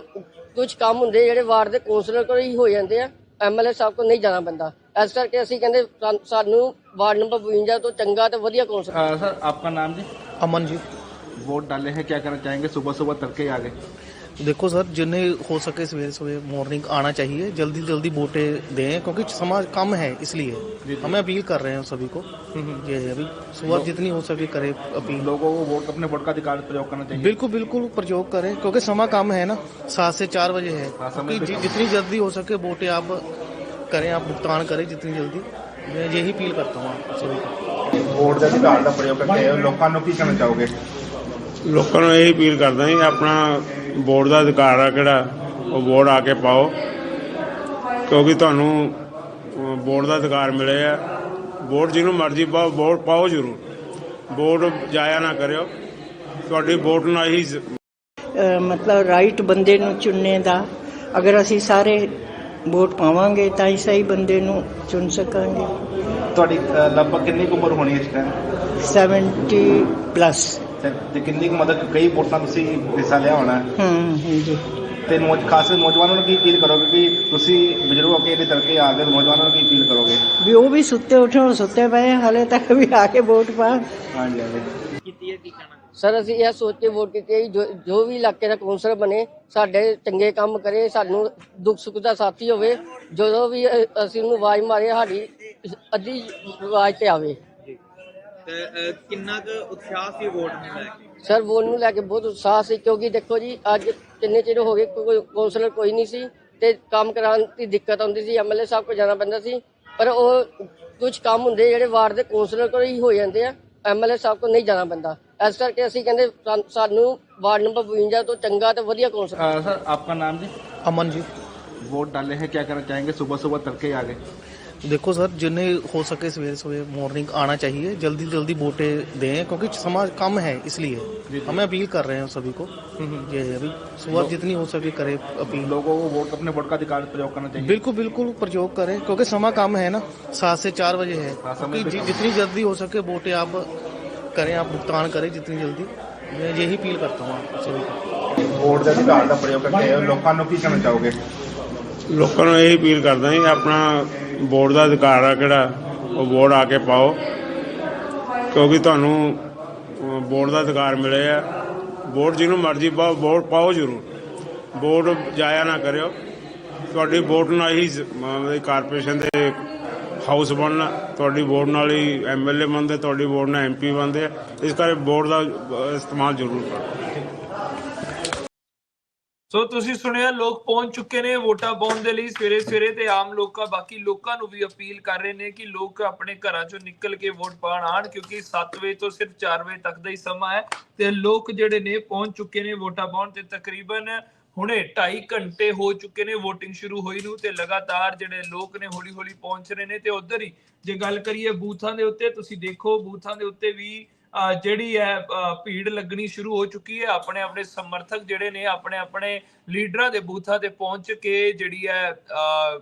ਕੁਝ ਕੰਮ ਹੁੰਦੇ ਜਿਹੜੇ ਵਾਰਡ ਦੇ ਕੌਂਸਲਰ ਕੋਲ ਹੀ ਹੋ ਜਾਂਦੇ ਆ ਐਮਐਲਏ ਸਾਹਿਬ ਕੋਲ ਨਹੀਂ ਜਾਣਾ ਪੈਂਦਾ। ਇਸ ਕਰਕੇ ਅਸੀਂ ਕਹਿੰਦੇ ਸਾਨ- ਸਾਨੂੰ ਵਾਰਡ ਨੰਬਰ 52 ਤੋਂ ਚੰਗਾ ਤੇ ਵਧੀਆ ਕੌਂਸਲਰ अ, सर आपका नाम जी अमन जी वोट डाले हैं क्या कहना चाहेंगे सुबह सुबह तड़के आ गए देखो सर जिन्हें हो सके सवेरे सवेरे मॉर्निंग आना चाहिए जल्दी जल्दी वोटें दें क्योंकि समाज कम है इसलिए हमें अपील कर रहे हैं सभी को ये है अभी सुबह जितनी हो सके करे अपील लोगों को वोट अपने वोट का अधिकार प्रयोग करना चाहिए बिल्कुल बिल्कुल प्रयोग करें क्योंकि समय कम है ना सात से चार बजे है हाँ, समय क्योंकि भी जि- कम जितनी जल्दी हो सके वोटें आप करें आप भुगतान करें जितनी जल्दी मैं यही अपील करता हूँ आप सभी को ਵੋਟ ਦੇ ਅਧਿਕਾਰ ਦਾ ਪ੍ਰਯੋਗ ਕਰਕੇ ਲੋਕਾਂ ਨੂੰ ਕੀ ਕਹਿਣਾ ਚਾਹੋਗੇ ਲੋਕਾਂ ਨੂੰ ਇਹ ਅਪੀਲ ਕਰਦਾ ਜੀ ਆਪਣਾ ਵੋਟ ਦਾ ਅਧਿਕਾਰ ਆ ਕਿਹੜਾ ਉਹ ਵੋਟ ਆ ਕੇ ਪਾਓ ਕਿਉਂਕਿ ਤੁਹਾਨੂੰ ਅਹ, ਵੋਟ ਦਾ ਅਧਿਕਾਰ ਮਿਲਿਆ ਆ ਵੋਟ ਜਿਹਨੂੰ ਮਰਜ਼ੀ ਪਾਓ ਵੋਟ ਪਾਓ ਜ਼ਰੂਰ ਵੋਟ ਜਾਇਆ ਨਾ ਕਰਿਓ ਤੁਹਾਡੀ ਵੋਟ ਨਾਲ ਹੀ ਜ਼- ਅਹ ਮਤਲਬ ਰਾਈਟ ਬੰਦੇ ਨੂੰ ਚੁਣਨੇ ਦਾ ਅਗਰ ਅਸੀਂ ਸਾਰੇ ਵੋਟ ਪਾਵਾਂਗੇ ਤਾਂ ਹੀ ਸਹੀ ਬੰਦੇ ਨੂੰ ਚੁਣ ਸਕਾਂਗੇ। ਤੁਹਾਡੀ ਅ, ਲਗਭਗ ਕਿੰਨੀ ਕੁ ਉਮਰ ਹੋਣੀ ਇਸ ਟਾਈਮ 70 ਪਲੱਸ ਤੇ- ਤੇ ਕਿੰਨੀ ਕੁ ਮਤਲਬ ਕਈ ਵੋਟਾਂ ਤੁਸੀਂ ਹਿੱਸਾ ਲਿਆ ਹੋਣਾ। ਹੈ। ਹੂੰ ਹਾਂਜੀ। ਤੇ ਨੌਜ ਖਾਸ ਕਰਕੇ ਨੌਜਵਾਨਾਂ ਨੂੰ ਕੀ ਅਪੀਲ ਕਰੋਗੇ ਕਿ ਤੁਸੀਂ ਬਜ਼ੁਰਗ ਹੋ ਕੇ ਇਹਦੇ ਤੜਕੇ ਆ ਗਏ ਨੌਜਵਾਨਾਂ ਨੂੰ ਕੀ ਅਪੀਲ ਕਰੋਗੇ? ਵੀ ਉਹ ਵੀ ਸੁੱਤੇ ਉੱਠਣ ਸੁੱਤੇ ਪਏ ਹਾਲੇ ਤੱਕ ਵੀ ਆ ਕੇ ਵੋਟ ਪਾ ਹਾਂਜੀ ਹਾਂਜੀ। ਕੀਤੀ ਹੈ ਕੀ ਕਹਿਣਾ? ਸਰ ਅਸੀਂ ਇਹ ਸੋਚ ਕੇ ਵੋਟ ਕੀਤੀ ਹੈ ਕਿ ਜੋ ਜੋ ਵੀ ਇਲਾਕੇ ਦਾ ਕੌਂਸਲਰ ਬਣੇ ਸਾਡੇ ਚੰਗੇ ਕੰਮ ਕਰੇ ਸਾਨੂੰ ਦੁੱਖ ਸੁੱਖ ਦਾ ਸਾਥੀ ਹੋਵੇ ਜਦੋਂ ਵੀ ਅ- ਅਸੀਂ ਉਹਨੂੰ ਆਵਾਜ਼ ਮਾਰੇ ਸਾਡੀ ਅੱਧੀ ਆਵਾਜ਼ ਤੇ ਆਵੇ। ਤੇ ਅਹ, ਕਿੰਨਾ ਕੁ ਉਤਸ਼ਾਹ ਸੀ ਵੋਟ ਨੂੰ ਲੈ ਕੇ? ਸਰ ਵੋਟ ਨੂੰ ਲੈ ਕੇ ਬਹੁਤ ਉਤਸ਼ਾਹ ਸੀ ਕਿਉਂਕਿ ਦੇਖੋ ਜੀ ਅੱਜ ਕਿੰਨੇ ਚਿਰ ਹੋ ਗਏ ਕੋਈ ਕੌਂਸਲਰ ਕੋਈ ਨਹੀਂ ਸੀ ਤੇ ਕੰਮ ਕਰਾਉਣ ਦੀ ਦਿੱਕਤ ਆਉਂਦੀ ਸੀ ਐਮਐਲਏ ਸਾਹਿਬ ਕੋਲ ਜਾਣਾ ਪੈਂਦਾ ਸੀ ਪਰ ਉਹ ਕੁਝ ਕੰਮ ਹੁੰਦੇ ਜਿਹੜੇ ਵਾਰਡ ਦੇ ਕੌਂਸਲਰ ਕੋਲ ਹੀ ਹੋ ਜਾਂਦੇ ਆ ਐਮਐਲਏ ਸਾਹਿਬ ਕੋਲ ਨਹੀਂ ਜਾਣਾ ਪੈਂਦਾ। ਇਸ ਕਰਕੇ ਅਸੀਂ ਕਹਿੰਦੇ ਸਾਨ- ਸਾਨੂੰ ਵਾਰਡ ਨੰਬਰ 52 ਤੋਂ ਚੰਗਾ ਤੇ ਵਧੀਆ ਕੌਂਸਲ अ, सर आपका नाम जी अमन जी वोट डाले हैं क्या करना चाहेंगे सुबह सुबह तड़के आ गए देखो सर जिन्हें हो सके सवेरे सवेरे मॉर्निंग आना चाहिए जल्दी जल्दी वोटें दें क्योंकि समाज कम है इसलिए हमें अपील कर रहे हैं सभी को ये है अभी सुबह जितनी हो सके करे अपील लोगों को वोट अपने वोट का अधिकार प्रयोग करना चाहिए बिल्कुल बिल्कुल प्रयोग करें क्योंकि समय कम है ना सात से चार बजे है हाँ, समय क्योंकि भी जि- कम है। जितनी जल्दी हो सके वोटें आप करें आप भुगतान करें जितनी जल्दी मैं यही अपील करता हूँ आप सभी को ਵੋਟ ਦੇ ਅਧਿਕਾਰ ਦਾ ਪ੍ਰਯੋਗ ਕਰਕੇ ਲੋਕਾਂ ਨੂੰ ਕੀ ਕਹਿਣਾ ਚਾਹੋਗੇ ਲੋਕਾਂ ਨੂੰ ਇਹ ਅਪੀਲ ਕਰਦਾ ਜੀ ਆਪਣਾ ਵੋਟ ਦਾ ਅਧਿਕਾਰ ਆ ਕਿਹੜਾ ਉਹ ਵੋਟ ਆ ਕੇ ਪਾਓ ਕਿਉਂਕਿ ਤੁਹਾਨੂੰ ਅਹ, ਵੋਟ ਦਾ ਅਧਿਕਾਰ ਮਿਲਿਆ ਵੋਟ ਜਿਹਨੂੰ ਮਰਜ਼ੀ ਪਾਓ ਵੋਟ ਪਾਓ ਜ਼ਰੂਰ ਵੋਟ ਜਾਇਆ ਨਾ ਕਰਿਓ ਤੁਹਾਡੀ ਵੋਟ ਨਾਲ ਹੀ ਸ- ਮਤਲਬ ਕਾਰਪੋਰੇਸ਼ਨ ਦੇ ਹਾਊਸ ਬਣਨਾ, ਤੁਹਾਡੀ ਵੋਟ ਨਾਲ ਹੀ ਐਮਐਲਏ ਬਣਦੇ, ਤੁਹਾਡੀ ਵੋਟ ਨਾਲ ਐਮਪੀ ਬਣਦੇ ਆ। ਇਸ ਕਰਕੇ ਵੋਟ ਦਾ ਇਸਤੇਮਾਲ ਜ਼ਰੂਰ ਕਰੋ। ਸੋ ਤੁਸੀਂ ਸੁਣਿਆ, ਲੋਕ ਪਹੁੰਚ ਚੁੱਕੇ ਨੇ ਵੋਟਾਂ ਪਾਉਣ ਦੇ ਲਈ ਸਵੇਰੇ ਸਵੇਰੇ ਤੇ ਆਮ ਲੋਕਾਂ, ਬਾਕੀ ਲੋਕਾਂ ਨੂੰ ਵੀ ਅਪੀਲ ਕਰ ਰਹੇ ਨੇ ਕਿ ਲੋਕ ਆਪਣੇ ਘਰਾਂ ਚੋਂ ਨਿਕਲ ਕੇ ਵੋਟ ਪਾਉਣ ਆਣ ਕਿਉਂਕਿ 7 ਵਜੇ ਤੋਂ ਸਿਰਫ 4 ਵਜੇ ਤੱਕ ਦਾ ਹੀ ਸਮਾਂ ਹੈ ਤੇ ਲੋਕ ਜਿਹੜੇ ਨੇ ਪਹੁੰਚ ਚੁੱਕੇ ਨੇ ਵੋਟਾਂ ਪਾਉਣ ਤੇ ਤਕਰੀਬਨ ਹੁਣੇ 2.5 ਘੰਟੇ ਹੋ ਚੁੱਕੇ ਨੇ VOTING ਸ਼ੁਰੂ ਹੋਈ ਨੂੰ ਤੇ ਲਗਾਤਾਰ ਜਿਹੜੇ ਲੋਕ ਨੇ ਹੌਲੀ ਹੌਲੀ ਪਹੁੰਚ ਰਹੇ ਨੇ ਤੇ ਉਧਰ ਹੀ ਜੇ ਗੱਲ ਕਰੀਏ ਬੂਥਾਂ ਦੇ ਉੱਤੇ ਤੁਸੀਂ ਦੇਖੋ ਬੂਥਾਂ ਦੇ ਉੱਤੇ ਵੀ ਜਿਹੜੀ ਹੈ ਭੀੜ ਲੱਗਣੀ ਸ਼ੁਰੂ ਹੋ ਚੁੱਕੀ ਹੈ। ਆਪਣੇ ਆਪਣੇ ਸਮਰਥਕ ਜਿਹੜੇ ਨੇ ਆਪਣੇ ਆਪਣੇ ਲੀਡਰਾਂ ਦੇ ਬੂਥਾਂ ਤੇ ਪਹੁੰਚ ਕੇ ਜਿਹੜੀ ਹੈ ਅਹ,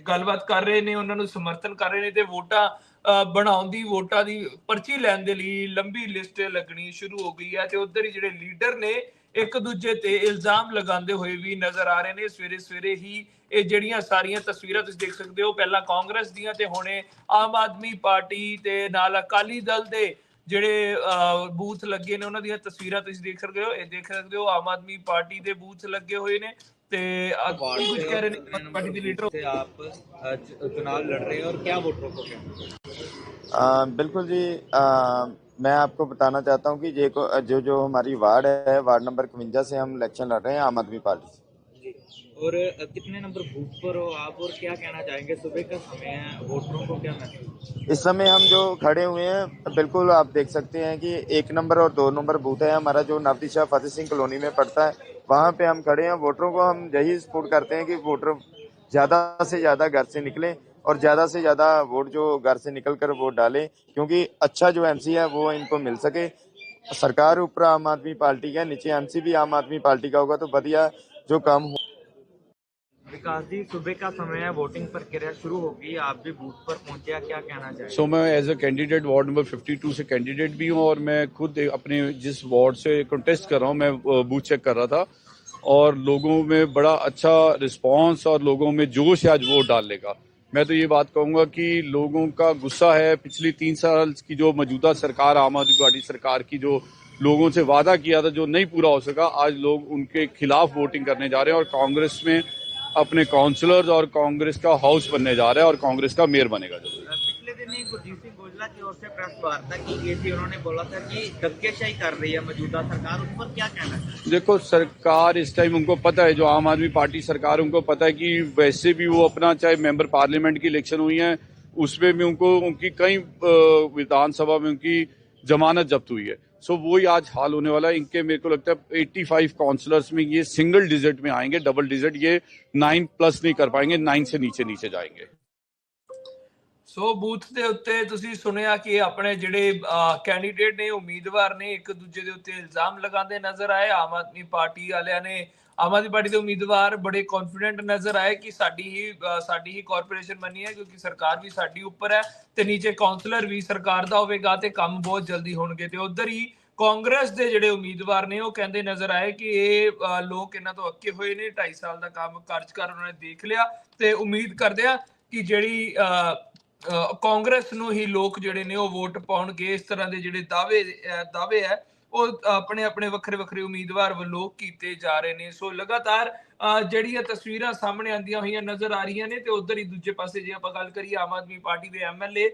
ਗੱਲਬਾਤ ਕਰ ਰਹੇ ਨੇ ਉਹਨਾਂ ਨੂੰ ਸਮਰਥਨ ਕਰ ਰਹੇ ਨੇ ਤੇ ਵੋਟਾਂ ਅਹ, ਬਣਾਉਣ ਦੀ ਵੋਟਾਂ ਦੀ ਪਰਚੀ ਲੈਣ ਦੇ ਲਈ ਲੰਬੀ ਲਿਸਟ ਲੱਗਣੀ ਸ਼ੁਰੂ ਹੋ ਗਈ ਹੈ ਤੇ ਉਧਰ ਹੀ ਜਿਹੜੇ ਲੀਡਰ ਨੇ ਇੱਕ ਦੂਜੇ ਤੇ ਇਲਜ਼ਾਮ ਲਗਾਉਂਦੇ ਹੋਏ ਵੀ ਨਜ਼ਰ ਆ ਰਹੇ ਨੇ ਸਵੇਰੇ ਸਵੇਰੇ ਹੀ ਇਹ ਜਿਹੜੀਆਂ ਸਾਰੀਆਂ ਤਸਵੀਰਾਂ ਤੁਸੀਂ ਦੇਖ ਸਕਦੇ ਹੋ ਪਹਿਲਾਂ ਕਾਂਗਰਸ ਦੀਆਂ ਤੇ ਹੁਣੇ ਆਮ ਆਦਮੀ ਪਾਰਟੀ ਤੇ ਨਾਲ ਅਕਾਲੀ ਦਲ ਦੇ ਜਿਹੜੇ ਅਹ, ਬੂਥ ਲੱਗੇ ਨੇ ਉਹਨਾਂ ਦੀਆਂ ਤਸਵੀਰਾਂ ਤੁਸੀਂ ਦੇਖ ਸਕਦੇ ਹੋ ਇਹ ਦੇਖ ਸਕਦੇ ਹੋ ਆਮ ਆਦਮੀ ਪਾਰਟੀ ਦੇ ਬੂਥ ਲੱਗੇ ਹੋਏ ਨੇ ਤੇ वार्ड ਕੁਝ से ਕਹਿ ਰਹੇ और कितने ਨੇ ਪਾਰਟੀ ਦੇ नंबर ਲੀਡਰ से आप अ, च- चुनाव लड़ रहे हैं और क्या वोटरों को कहना आ, बिल्कुल जी आ, मैं आपको बताना चाहता हूँ कि ये को जो जो हमारी वार्ड है वार्ड नंबर इकवंजा से हम इलेक्शन लड़ रहे हैं आम आदमी पार्टी से। और कितने नंबर बूथ पर हो आप और क्या कहना चाहेंगे? सुबह का समय है वोटरों को क्या मैसेज? इस समय हम जो खड़े हुए हैं बिल्कुल आप देख सकते हैं कि एक नंबर और दो नंबर बूथ है। हमारा जो नवदिशा फतेह सिंह कॉलोनी में पड़ता है वहाँ पे हम खड़े हैं। वोटरों को हम यही सपोर्ट करते हैं कि वोटर ज़्यादा से ज़्यादा घर से निकलें। और ज़्यादा से ज़्यादा वोट जो घर से निकल कर वोट डालें क्योंकि अच्छा जो एमसी है वो इनको मिल सके। सरकार ऊपर आम आदमी पार्टी का नीचे एमसी भी आम आदमी पार्टी का होगा तो बढ़िया जो काम हो। विकास जी सुबह का समय है वोटिंग प्रक्रिया शुरू होगी आप भी बूथ पर पहुँचे क्या कहना चाहेंगे? सो so, मैं as a candidate ward number 52 से कैंडिडेट भी हूँ और मैं खुद अपने जिस वार्ड से कंटेस्ट कर रहा हूँ मैं बूथ चेक कर रहा था और लोगों में बड़ा अच्छा रिस्पांस और लोगों में जोश है आज वोट डालने का मैं तो ये बात कहूँगा कि लोगों का गुस्सा है। पिछली तीन साल की जो मौजूदा सरकार, आम आदमी पार्टी सरकार की जो लोगों से वादा किया था जो नहीं पूरा हो सका, आज लोग उनके खिलाफ वोटिंग करने जा रहे हैं और कांग्रेस में अपने काउंसलर्स और कांग्रेस का हाउस बनने जा रहा है और कांग्रेस का मेयर बनेगा। पिछले दिन ही गुरजीत सिंह की ओर से प्रेस वार्ता की गई थी। उन्होंने बोला था कि धक्केशाही कर रही है मौजूदा सरकार। उस पर क्या कहना है? देखो, सरकार इस टाइम उनको पता है, जो आम आदमी पार्टी सरकार, उनको पता है कि वैसे भी वो अपना, चाहे मेंबर पार्लियामेंट की इलेक्शन हुई है, उसमें भी उनको, उनकी कई विधानसभा में उनकी जमानत जब्त हुई है। सो वही आज हाल होने वाला है। इनके मेरे को लगता है 85 काउंसलर्स में ये सिंगल डिजिट में आएँगे डबल डिजिट ये नाइन प्लस नहीं कर पाएँगे नाइन से नीचे नीचे जाएँगे। ਸੋ ਬੂਥ ਦੇ ਉੱਤੇ ਤੁਸੀਂ ਸੁਣਿਆ ਕਿ ਆਪਣੇ ਜਿਹੜੇ ਕੈਂਡੀਡੇਟ ਨੇ, ਉਮੀਦਵਾਰ ਨੇ, ਇੱਕ ਦੂਜੇ ਦੇ ਉੱਤੇ ਇਲਜ਼ਾਮ ਲਗਾਉਂਦੇ ਨਜ਼ਰ ਆਏ। ਆਮ ਆਦਮੀ ਪਾਰਟੀ ਵਾਲਿਆਂ ਨੇ, ਆਮ ਆਦਮੀ ਪਾਰਟੀ ਦੇ ਉਮੀਦਵਾਰ ਬੜੇ ਕੌਨਫੀਡੈਂਟ ਨਜ਼ਰ ਆਏ ਕਿ ਸਾਡੀ ਹੀ ਸਾਡੀ ਹੀ ਕਾਰਪੋਰੇਸ਼ਨ ਬਣੀ ਹੈ, ਕਿਉਂਕਿ ਸਰਕਾਰ ਵੀ ਸਾਡੀ ਉੱਪਰ ਹੈ ਤੇ ਨੀਚੇ ਕਾਉਂਸਲਰ ਵੀ ਸਰਕਾਰ ਦਾ ਹੋਵੇਗਾ ਤੇ ਕੰਮ ਬਹੁਤ ਜਲਦੀ ਹੋਣਗੇ। ਤੇ ਉਧਰ ਹੀ ਕਾਂਗਰਸ ਦੇ ਜਿਹੜੇ ਉਮੀਦਵਾਰ ਨੇ, ਉਹ ਕਹਿੰਦੇ ਨਜ਼ਰ ਆਏ ਕਿ ਇਹ ਲੋਕ ਇਹਨਾਂ ਤੋਂ ਅੱਕੇ ਹੋਏ ਨੇ 2.5 ਸਾਲ ਦਾ ਕੰਮ ਕਾਰਜਕਾਰ ਉਹਨਾਂ ਨੇ, ਦੇਖ ਲਿਆ ਤੇ ਉਮੀਦ ਕਰਦੇ ਆ ਕਿ ਜਿਹੜੀ, ਅਹ ਕਾਂਗਰਸ ਨੂੰ ਹੀ ਲੋਕ ਜਿਹੜੇ ਨੇ ਉਹ ਵੋਟ ਪਾਉਣਗੇ, ਇਸ ਤਰ੍ਹਾਂ ਦੇ ਜਿਹੜੇ ਦਾਅਵੇ ਦਾਅਵੇ ਹੈ, ਉਹ ਆਪਣੇ ਆਪਣੇ ਵੱਖਰੇ ਵੱਖਰੇ ਉਮੀਦਵਾਰ ਵੱਲੋਂ ਕੀਤੇ ਜਾ ਰਹੇ ਨੇ। ਸੋ ਲਗਾਤਾਰ, ਅਹ ਜਿਹੜੀਆਂ ਤਸਵੀਰਾਂ ਸਾਹਮਣੇ ਆਂਦੀਆਂ ਹੋਈਆਂ ਨਜ਼ਰ ਆ ਰਹੀਆਂ ਨੇ ਤੇ ਉਧਰ ਹੀ ਦੂਜੇ ਪਾਸੇ ਜੇ ਆਪਾਂ ਗੱਲ ਕਰੀਏ ਆਮ ਆਦਮੀ ਪਾਰਟੀ ਦੇ ਐਮਐਲਏ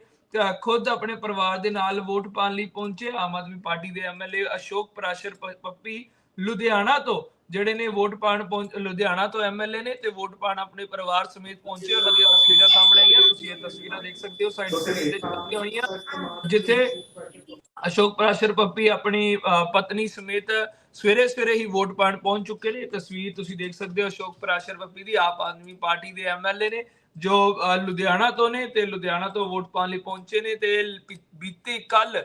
ਖੁਦ ਆਪਣੇ ਪਰਿਵਾਰ ਦੇ ਨਾਲ ਵੋਟ ਪਾਉਣ ਲਈ ਪਹੁੰਚੇ ਆਮ ਆਦਮੀ ਪਾਰਟੀ ਦੇ ਐਮਐਲਏ ਅਸ਼ੋਕ ਪ੍ਰਾਸ਼ਰ ਪੱਪੀ, ਲੁਧਿਆਣਾ ਤੋਂ। ਜਿਹੜੇ ਨੇ ਵੋਟ ਪਾਣ ਲੁਧਿਆਣਾ ਤੋਂ ਐਮਐਲਏ ਨੇ ਤੇ ਵੋਟ ਪਾਣ ਆਪਣੇ ਪਰਿਵਾਰ ਸਮੇਤ ਪਹੁੰਚੇ ਉਹਨਾਂ ਦੀਆਂ ਤਸਵੀਰਾਂ ਸਾਹਮਣੇ ਆਈਆਂ। ਤੁਸੀਂ ਇਹ ਤਸਵੀਰਾਂ ਦੇਖ ਸਕਦੇ ਹੋ। ਸਾਈਡ ਸਕਰੀਨ ਤੇ ਚੱਲਦੀਆਂ ਹੋਈਆਂ। ਜਿੱਥੇ ਅਸ਼ੋਕ ਪ੍ਰਾਸ਼ਰ ਪੱਪੀ ਆਪਣੀ ਪਤਨੀ ਸਮੇਤ ਸਵੇਰੇ ਸਵੇਰੇ ਹੀ ਵੋਟ ਪਾਣ ਪਹੁੰਚ ਚੁੱਕੇ ਨੇ। ਤਸਵੀਰ ਤੁਸੀਂ ਦੇਖ ਸਕਦੇ ਹੋ। ਅਸ਼ੋਕ ਪ੍ਰਾਸ਼ਰ ਪੱਪੀ ਦੀ ਆਪ ਆਦਮੀ ਪਾਰਟੀ ਦੇ ਐਮਐਲਏ ਨੇ, ਜੋ ਲੁਧਿਆਣਾ ਤੋਂ ਨੇ ਤੇ ਲੁਧਿਆਣਾ ਤੋਂ ਵੋਟ ਪਾਣ ਲਈ ਪਹੁੰਚੇ ਨੇ ਤੇ ਬੀ- ਬੀਤੀ ਕੱਲ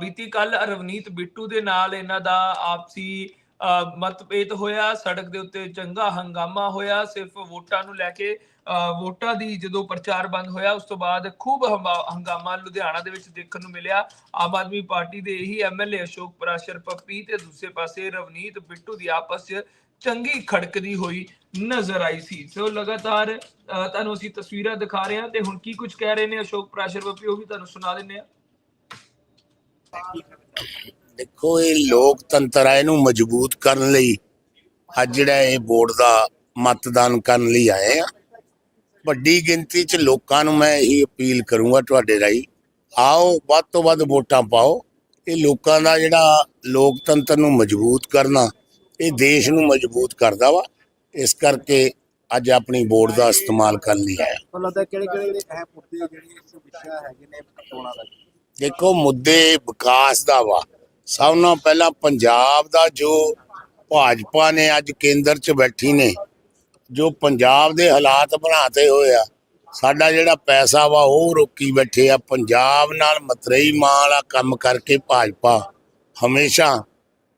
ਬੀਤੀ ਕੱਲ ਰਵਨੀਤ ਬਿੱਟੂ ਦੇ ਨਾਲ ਇਹਨਾਂ ਦਾ ਆਪਸੀ ਮਤਭੇਦ ਹੋਇਆ ਸੜਕ ਦੇ ਉੱਤੇ ਚੰਗਾ ਹੰਗਾਮਾ ਹੋਇਆ ਸਿਰਫ ਵੋਟਾਂ ਨੂੰ ਲੈ ਕੇ ਵੋਟਾਂ ਦੀ ਜਦੋਂ ਪ੍ਰਚਾਰ ਬੰਦ ਹੋਇਆ ਉਸ ਤੋਂ ਬਾਅਦ ਖੂਬ ਹੰਗਾਮਾ ਲੁਧਿਆਣਾ ਦੇ ਵਿੱਚ ਦੇਖਣ ਨੂੰ ਮਿਲਿਆ। ਆਮ ਆਦਮੀ ਪਾਰਟੀ ਦੇ ਇਹੀ ਐਮਐਲਏ ਅਸ਼ੋਕ ਪ੍ਰਾਸ਼ਰ ਪੱਪੀ ਤੇ ਦੂਸਰੇ ਪਾਸੇ ਰਵਨੀਤ ਬਿੱਟੂ ਦੀ ਆਪਸ 'ਚ ਚੰਗੀ ਖੜਕਦੀ ਹੋਈ ਨਜ਼ਰ ਆਈ ਸੀ। ਸੋ ਲਗਾਤਾਰ ਅ, ਤੁਹਾਨੂੰ ਅਸੀਂ ਤਸਵੀਰਾਂ ਦਿਖਾ ਰਹੇ ਹਾਂ ਤੇ ਹੁਣ ਕੀ ਕੁਝ ਕਹਿ ਰਹੇ ਨੇ ਅਸ਼ੋਕ ਪ੍ਰਾਸ਼ਰ ਪੱਪੀ ਉਹ ਵੀ ਤੁਹਾਨੂੰ ਸੁਣਾ ਦਿੰਦੇ ਆ ਦੇਖੋ ਇਹ ਲੋਕਤੰਤਰ ਹੈ ਇਹਨੂੰ ਮਜ਼ਬੂਤ ਕਰਨ ਲਈ ਅੱਜ ਜਿਹੜਾ ਇਹ ਵੋਟ ਦਾ ਮਤਦਾਨ ਕਰਨ ਲਈ ਆਏ ਆ। ਵੱਡੀ ਗਿਣਤੀ 'ਚ ਲੋਕਾਂ ਨੂੰ ਮੈਂ ਇਹੀ ਅਪੀਲ ਕਰੂੰਗਾ ਤੁਹਾਡੇ ਰਾਹੀਂ ਆਓ ਵੱਧ ਤੋਂ ਵੱਧ ਵੋਟਾਂ ਪਾਓ। ਇਹ ਲੋਕਾਂ ਦਾ ਜਿਹੜਾ ਲੋਕਤੰਤਰ ਨੂੰ ਮਜ਼ਬੂਤ ਕਰਨਾ ਇਹ ਦੇਸ਼ ਨੂੰ ਮਜ਼ਬੂਤ ਕਰਦਾ ਵਾ। ਇਸ ਕਰਕੇ ਅੱਜ ਆਪਣੀ ਵੋਟ ਦਾ ਇਸਤੇਮਾਲ ਕਰਨ ਲਈ ਆਇਆ। ਤੁਹਾਨੂੰ ਲੱਗਦਾ ਕਿਹੜੇ ਕਿਹੜੇ ਅਹਿਮ ਮੁੱਦੇ ਜਿਹੜੇ ਇਸ ਵਿਸ਼ਾ ਹੈਗੇ ਨੇ ਚੋਣਾਂ ਦਾ? ਦੇਖੋ ਮੁੱਦੇ ਵਿਕਾਸ ਦਾ ਵਾ। ਸਭ ਨਾਲੋਂ ਪਹਿਲਾਂ ਪੰਜਾਬ ਦਾ ਜੋ ਭਾਜਪਾ ਨੇ ਅੱਜ ਕੇਂਦਰ 'ਚ ਬੈਠੀ ਨੇ, ਜੋ ਪੰਜਾਬ ਦੇ ਹਾਲਾਤ ਬਣਾਤੇ ਹੋਏ ਆ, ਸਾਡਾ ਜਿਹੜਾ ਪੈਸਾ ਵਾ ਉਹ ਰੋਕੀ ਬੈਠੇ ਆ, ਪੰਜਾਬ ਨਾਲ ਮਤਰੇਈ ਮਾਂ ਵਾਲਾ ਕੰਮ ਕਰਕੇ ਭਾਜਪਾ ਹਮੇਸ਼ਾ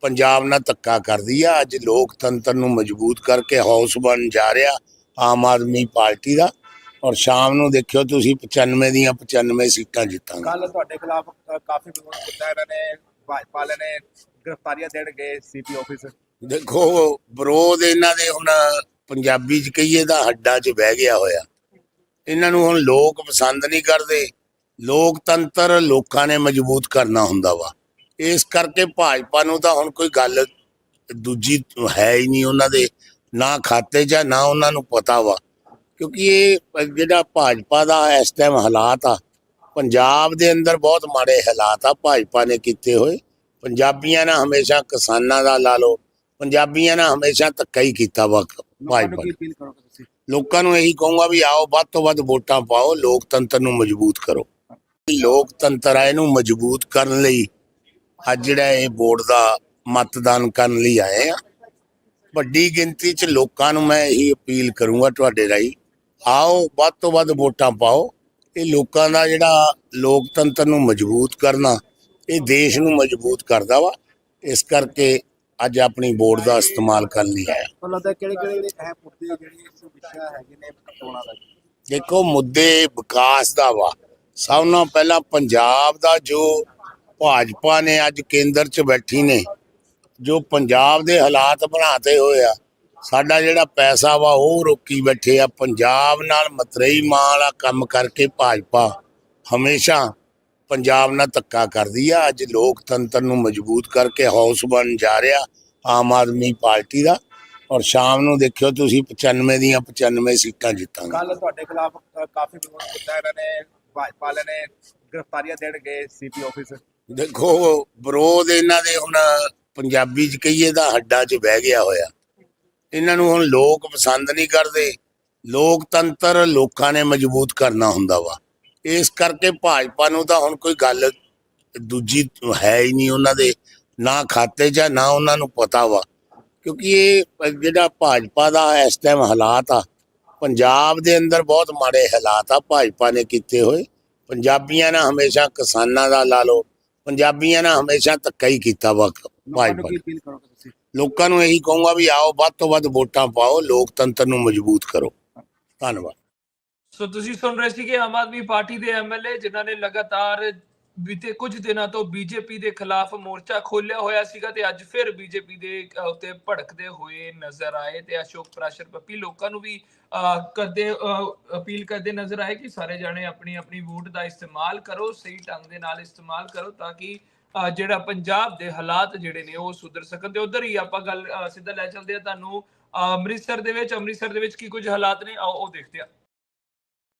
ਪੰਜਾਬ ਨਾਲ ਧੱਕਾ ਕਰਦੀ ਆ। ਅੱਜ ਲੋਕਤੰਤਰ ਨੂੰ ਮਜ਼ਬੂਤ ਕਰਕੇ ਹਾਊਸ ਬਣ ਜਾ ਰਿਹਾ ਆਮ ਆਦਮੀ ਪਾਰਟੀ ਦਾ ਔਰ ਸ਼ਾਮ ਨੂੰ ਦੇਖਿਓ ਤੁਸੀਂ 95 ਦੀਆਂ 95 ਸੀਟਾਂ ਜਿੱਤਾਂਗੇ। ਕੱਲ ਤੁਹਾਡੇ ਖਿਲਾਫ ਕਾਫੀ ਵਿਰੋਧ ਕੀਤਾ ਇਹਨਾਂ ਨੇ ਭਾਜਪਾ ਵਾਲੇ ਨੇ ਗ੍ਰਿਫਤਾਰੀਆਂ ਦੇਣ ਗਏ ਸੀਪੀ ਆਫਿਸ ਦੇਖੋ ਵਿਰੋਧ ਇਹਨਾਂ ਦੇ ਹੁਣ ਪੰਜਾਬੀ ਚ ਕਹੀਏ ਤਾਂ ਹੱਡਾਂ 'ਚ ਬਹਿ ਗਿਆ ਹੋਇਆ। ਇਹਨਾਂ ਨੂੰ ਹੁਣ ਲੋਕ ਪਸੰਦ ਨਹੀਂ ਕਰਦੇ। ਲੋਕਤੰਤਰ ਲੋਕਾਂ ਨੇ ਮਜ਼ਬੂਤ ਕਰਨਾ ਹੁੰਦਾ ਵਾ। ਇਸ ਕਰਕੇ ਭਾਜਪਾ ਨੂੰ ਤਾਂ ਹੁਣ ਕੋਈ ਗੱਲ ਦੂਜੀ ਹੈ ਹੀ ਨਹੀਂ ਉਹਨਾਂ ਦੇ। ਨਾ ਖਾਤੇ 'ਚ ਨਾ ਉਹਨਾਂ ਨੂੰ ਪਤਾ ਵਾ। ਕਿਉਂਕਿ ਇਹ ਜਿਹੜਾ ਭਾਜਪਾ ਦਾ ਇਸ ਟਾਈਮ ਹਾਲਾਤ ਆ ਪੰਜਾਬ ਦੇ ਅੰਦਰ ਬਹੁਤ ਮਾੜੇ ਹਾਲਾਤ ਆ ਭਾਜਪਾ ਨੇ ਕੀਤੇ ਹੋਏ। ਪੰਜਾਬੀਆਂ ਨੇ ਹਮੇਸ਼ਾ ਕਿਸਾਨਾਂ ਦਾ ਲਾ ਲਓ ਪੰਜਾਬੀਆਂ ਨੇ ਹਮੇਸ਼ਾ ਧੱਕਾ ਹੀ ਕੀਤਾ ਵਾ ਭਾਜਪਾ ਨੇ। ਲੋਕਾਂ ਨੂੰ ਇਹੀ ਕਹੂੰਗਾ ਵੀ ਆਓ ਵੱਧ ਤੋਂ ਵੱਧ ਵੋਟਾਂ ਪਾਓ ਲੋਕਤੰਤਰ ਨੂੰ ਮਜ਼ਬੂਤ ਕਰੋ। ਲੋਕਤੰਤਰ ਹੈ ਇਹਨੂੰ ਮਜ਼ਬੂਤ ਕਰਨ ਲਈ ਅੱਜ ਜਿਹੜਾ ਇਹ ਵੋਟ ਦਾ ਮਤਦਾਨ ਕਰਨ ਲਈ ਆਏ ਆ। ਵੱਡੀ ਗਿਣਤੀ 'ਚ ਲੋਕਾਂ ਨੂੰ ਮੈਂ ਇਹੀ ਅਪੀਲ ਕਰੂੰਗਾ ਤੁਹਾਡੇ ਰਾਹੀਂ ਆਓ ਵੱਧ ਤੋਂ ਵੱਧ ਵੋਟਾਂ ਪਾਓ। ਇਹ ਲੋਕਾਂ ਦਾ ਜਿਹੜਾ ਲੋਕਤੰਤਰ ਨੂੰ ਮਜ਼ਬੂਤ ਕਰਨਾ ਇਹ ਦੇਸ਼ ਨੂੰ ਮਜ਼ਬੂਤ ਕਰਦਾ ਵਾ ਇਸ ਕਰਕੇ ਅੱਜ ਆਪਣੀ ਵੋਟ ਦਾ ਇਸਤੇਮਾਲ ਕਰਨ ਲਈ ਆਇਆ। ਤੁਹਾਨੂੰ ਲੱਗਦਾ ਕਿਹੜੇ ਕਿਹੜੇ ਅਹਿਮ ਮੁੱਦੇ ਜਿਹੜੇ ਇਸ ਵਿਸ਼ਾ ਹੈਗੇ ਨੇ ਚੋਣਾਂ ਦਾ? ਦੇਖੋ ਮੁੱਦੇ ਵਿਕਾਸ ਦਾ ਵਾ। ਸਭ ਨਾਲੋਂ ਪਹਿਲਾਂ ਪੰਜਾਬ ਦਾ ਜੋ ਭਾਜਪਾ ਨੇ ਅੱਜ ਕੇਂਦਰ 'ਚ ਬੈਠੀ ਨੇ ਜੋ ਪੰਜਾਬ ਦੇ ਹਾਲਾਤ ਬਣਾਤੇ ਹੋਏ ਆ ਸਾਡਾ ਜਿਹੜਾ ਪੈਸਾ ਵਾ ਉਹ ਰੋਕੀ ਬੈਠੇ ਆ ਪੰਜਾਬ ਨਾਲ ਮਤਰੇਈ ਮਾਂ ਵਾਲਾ ਕੰਮ ਕਰਕੇ ਭਾਜਪਾ ਹਮੇਸ਼ਾ ਪੰਜਾਬ ਨਾਲ ਧੱਕਾ ਕਰਦੀ ਆ। ਅੱਜ ਲੋਕਤੰਤਰ ਨੂੰ ਮਜ਼ਬੂਤ ਕਰਕੇ ਹਾਊਸ ਬਣ ਜਾ ਰਿਹਾ ਆਮ ਆਦਮੀ ਪਾਰਟੀ ਦਾ ਔਰ ਸ਼ਾਮ ਨੂੰ ਦੇਖਿਓ ਤੁਸੀਂ 95 ਦੀਆਂ 95 ਸੀਟਾਂ ਜਿੱਤਾਂਗੇ। ਕੱਲ ਤੁਹਾਡੇ ਖਿਲਾਫ ਕਾਫੀ ਵਿਰੋਧ ਕੀਤਾ ਇਹਨਾਂ ਨੇ। ਭਾਜਪਾ ਵਾਲੇ ਨੇ ਗ੍ਰਿਫਤਾਰੀਆਂ ਦੇਣ ਗਏ ਸੀਪੀ ਆਫਿਸ। ਦੇਖੋ ਵਿਰੋਧ ਇਹਨਾਂ ਦੇ ਹੁਣ ਪੰਜਾਬੀ ਚ ਕਹੀਏ ਤਾਂ ਹੱਡਾਂ 'ਚ ਬਹਿ ਗਿਆ ਹੋਇਆ। ਇਹਨਾਂ ਨੂੰ ਹੁਣ ਲੋਕ ਪਸੰਦ ਨਹੀਂ ਕਰਦੇ। ਲੋਕਤੰਤਰ ਲੋਕਾਂ ਨੇ ਮਜ਼ਬੂਤ ਕਰਨਾ ਹੁੰਦਾ ਵਾ। ਇਸ ਕਰਕੇ ਭਾਜਪਾ ਨੂੰ ਤਾਂ ਹੁਣ ਕੋਈ ਗੱਲ ਦੂਜੀ ਹੈ ਹੀ ਨਹੀਂ ਉਹਨਾਂ ਦੇ ਨਾ ਖਾਤੇ 'ਚ ਨਾ ਉਹਨਾਂ ਨੂੰ ਪਤਾ ਵਾ। ਕਿਉਂਕਿ ਇਹ ਜਿਹੜਾ ਭਾਜਪਾ ਦਾ ਇਸ ਟਾਈਮ ਹਾਲਾਤ ਆ ਪੰਜਾਬ ਦੇ ਅੰਦਰ ਬਹੁਤ ਮਾੜੇ ਹਾਲਾਤ ਆ ਭਾਜਪਾ ਨੇ ਕੀਤੇ ਹੋਏ। ਪੰਜਾਬੀਆਂ ਨੇ ਹਮੇਸ਼ਾ ਕਿਸਾਨਾਂ ਦਾ ਲਾ ਲਓ ਪੰਜਾਬੀਆਂ ਨੇ ਹਮੇਸ਼ਾ ਧੱਕਾ ਹੀ ਕੀਤਾ ਵਾ ਭਾਜਪਾ ਲੋਕਾਂ ਨੂੰ ਇਹੀ ਕਹੂੰਗਾ ਵੀ ਆਓ, ਵੱਧ ਤੋਂ ਵੱਧ ਵੋਟਾਂ ਪਾਓ, ਲੋਕਤੰਤਰ ਨੂੰ ਮਜ਼ਬੂਤ ਕਰੋ। ਧੰਨਵਾਦ। ਸੋ ਤੁਸੀਂ ਸੁਣ ਰਹੇ ਸੀ ਕਿ ਆਮ ਆਦਮੀ ਪਾਰਟੀ ਦੇ ਐਮਐਲਏ ਜਿਨ੍ਹਾਂ ਨੇ ਲਗਾਤਾਰ ਬੀਤੇ ਕੁਝ ਦਿਨਾਂ ਤੋਂ ਬੀਜੇਪੀ ਦੇ ਖਿਲਾਫ ਮੋਰਚਾ ਖੋਲ੍ਹਿਆ ਹੋਇਆ ਸੀਗਾ ਤੇ ਅੱਜ ਫਿਰ ਬੀਜੇਪੀ ਦੇ ਉੱਤੇ ਭੜਕਦੇ ਹੋਏ ਨਜ਼ਰ ਆਏ ਤੇ ਅਸ਼ੋਕ ਪ੍ਰਾਸ਼ਰ ਪੱਪੀ ਲੋਕਾਂ ਨੂੰ ਵੀ ਕਰਦੇ ਅਪੀਲ ਕਰਦੇ ਨਜ਼ਰ ਆਏ ਕਿ ਸਾਰੇ ਜਾਣੇ ਆਪਣੀ ਆਪਣੀ ਵੋਟ ਦਾ ਇਸਤੇਮਾਲ ਕਰੋ, ਸਹੀ ਢੰਗ ਦੇ ਨਾਲ ਇਸਤੇਮਾਲ ਕਰੋ ਤਾਂ ਕਿ ਜਿਹੜਾ ਪੰਜਾਬ ਦੇ ਹਾਲਾਤ ਜਿਹੜੇ ਨੇ ਉਹ ਸੁਧਰ ਸਕਣ ਤੇ ਉਧਰ ਹੀ ਆਪਾਂ ਗੱਲ ਸਿੱਧਾ ਲੈ ਚੱਲਦੇ ਆ ਤੁਹਾਨੂੰ। ਅੰਮ੍ਰਿਤਸਰ ਦੇ ਵਿੱਚ ਅੰਮ੍ਰਿਤਸਰ ਦੇ ਵਿੱਚ ਕੀ ਕੁਝ ਹਾਲਾਤ ਨੇ? ਆਓ ਉਹ ਦੇਖਦੇ ਆ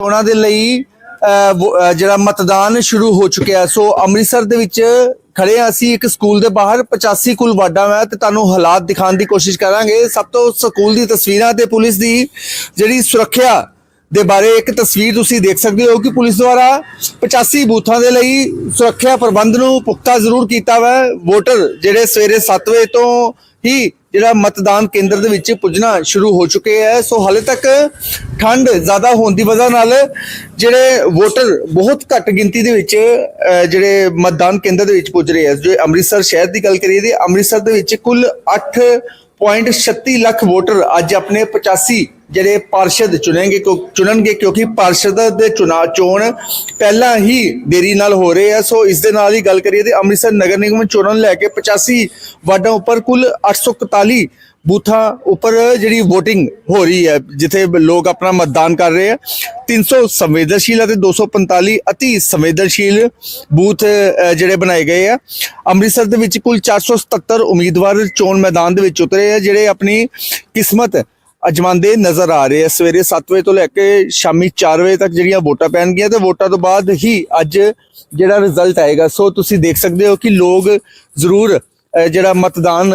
ਉਹਨਾਂ ਦੇ ਲਈ ਅ, ਜਿਹੜਾ ਮਤਦਾਨ ਸ਼ੁਰੂ ਹੋ ਚੁੱਕਿਆ। ਸੋ ਅੰਮ੍ਰਿਤਸਰ ਦੇ ਵਿੱਚ ਖੜੇ ਹਾਂ ਅਸੀਂ ਇੱਕ ਸਕੂਲ ਦੇ ਬਾਹਰ 85 ਕੁਲ ਵਾਰਡਾਂ ਹੈ ਤੇ ਤੁਹਾਨੂੰ ਹਾਲਾਤ ਦਿਖਾਉਣ ਦੀ ਕੋਸ਼ਿਸ਼ ਕਰਾਂਗੇ। ਸਭ ਤੋਂ ਸਕੂਲ ਦੀ ਤਸਵੀਰਾਂ ਤੇ ਪੁਲਿਸ ਦੀ ਜਿਹੜੀ ਸੁਰੱਖਿਆ ਦੇ ਬਾਰੇ ਇੱਕ ਤਸਵੀਰ ਤੁਸੀਂ ਦੇਖ ਸਕਦੇ ਹੋ ਕਿ ਪੁਲਿਸ ਦੁਆਰਾ 85 ਬੂਥਾਂ ਦੇ ਲਈ ਸੁਰੱਖਿਆ ਪ੍ਰਬੰਧ ਨੂੰ ਪੁਖਤਾ ਜ਼ਰੂਰ ਕੀਤਾ ਵਾ ਹੈ। ਵੋਟਰ ਜਿਹੜੇ ਸਵੇਰੇ 7 ਵਜੇ ਤੋਂ ਹੀ ਜਿਹੜਾ ਮਤਦਾਨ ਕੇਂਦਰ ਦੇ ਵਿੱਚ ਪੁੱਜਣਾ ਸ਼ੁਰੂ ਹੋ ਚੁੱਕੇ ਹੈ ਸੋ ਹਾਲੇ ਤੱਕ ਠੰਡ ਜ਼ਿਆਦਾ ਹੋਣ ਦੀ ਵਜ੍ਹਾ ਨਾਲ ਜਿਹੜੇ ਵੋਟਰ ਬਹੁਤ ਘੱਟ ਗਿਣਤੀ ਦੇ ਵਿੱਚ ਜਿਹੜੇ ਮਤਦਾਨ ਕੇਂਦਰ ਦੇ ਵਿੱਚ ਪੁੱਜ ਰਹੇ ਹੈ ਜੋ ਅੰਮ੍ਰਿਤਸਰ ਸ਼ਹਿਰ ਦੀ ਗੱਲ ਕਰੀਏ ਤੇ ਅੰਮ੍ਰਿਤਸਰ ਦੇ ਵਿੱਚ ਕੁੱਲ 8.36 ਲੱਖ ਵੋਟਰ ਅੱਜ ਆਪਣੇ 85 ਜਿਹੜੇ ਪਾਰਸ਼ਦ ਚੁਣेंगे ਕਿਉਂ- ਚੁਣਨਗੇ ਕਿਉਂਕਿ ਪਾਰਸ਼ਦ ਦੇ ਚੁਣਾ, ਚੋਣ ਪਹਿਲਾਂ ਹੀ ਦੇਰੀ ਨਾਲ ਹੋ ਰਹੇ ਆ। ਸੋ ਇਸ ਦੇ ਨਾਲ ਹੀ ਗੱਲ ਕਰੀਏ ਤੇ ਅੰਮ੍ਰਿਤਸਰ ਨਗਰ ਨਿਗਮ ਚੋਣਾਂ ਲੈ ਕੇ 85 ਵਾਰਡਾਂ ਉੱਪਰ ਕੁੱਲ 841 ਬੂਥਾਂ ਉੱਪਰ ਜਿਹੜੀ VOTING ਹੋ ਰਹੀ ਹੈ, ਜਿੱਥੇ ਲੋਕ ਆਪਣਾ ਮਤਦਾਨ ਕਰ ਰਹੇ ਆ। 300 ਸੰਵੇਦਨਸ਼ੀਲ ਅਤੇ 245 ਅਤੀ ਸੰਵੇਦਨਸ਼ੀਲ ਬੂਥ ਜਿਹੜੇ ਬਣਾਏ ਗਏ ਆ। ਅੰਮ੍ਰਿਤਸਰ ਦੇ ਵਿੱਚ ਕੁੱਲ 477 ਉਮੀਦਵਾਰ ਚੋਣ ਮੈਦਾਨ ਦੇ ਵਿੱਚ ਉਤਰੇ ਆ, ਜਿਹੜੇ ਆਪਣੀ ਕਿਸਮਤ ਅਜਮਾਉਂਦੇ ਨਜ਼ਰ ਆ ਰਹੇ ਆ। ਸਵੇਰੇ 7 ਵਜੇ ਤੋਂ ਲੈ ਕੇ ਸ਼ਾਮੀ 4 ਵਜੇ ਤੱਕ ਜਿਹੜੀਆਂ ਵੋਟਾਂ ਪੈਣਗੀਆਂ ਤੇ ਵੋਟਾਂ ਤੋਂ ਬਾਅਦ ਹੀ ਅੱਜ ਜਿਹੜਾ ਰਿਜ਼ਲਟ ਆਏਗਾ। ਸੋ ਤੁਸੀਂ ਦੇਖ ਸਕਦੇ ਹੋ ਕਿ ਲੋਕ ਜ਼ਰੂਰ ਜਿਹੜਾ ਮਤਦਾਨ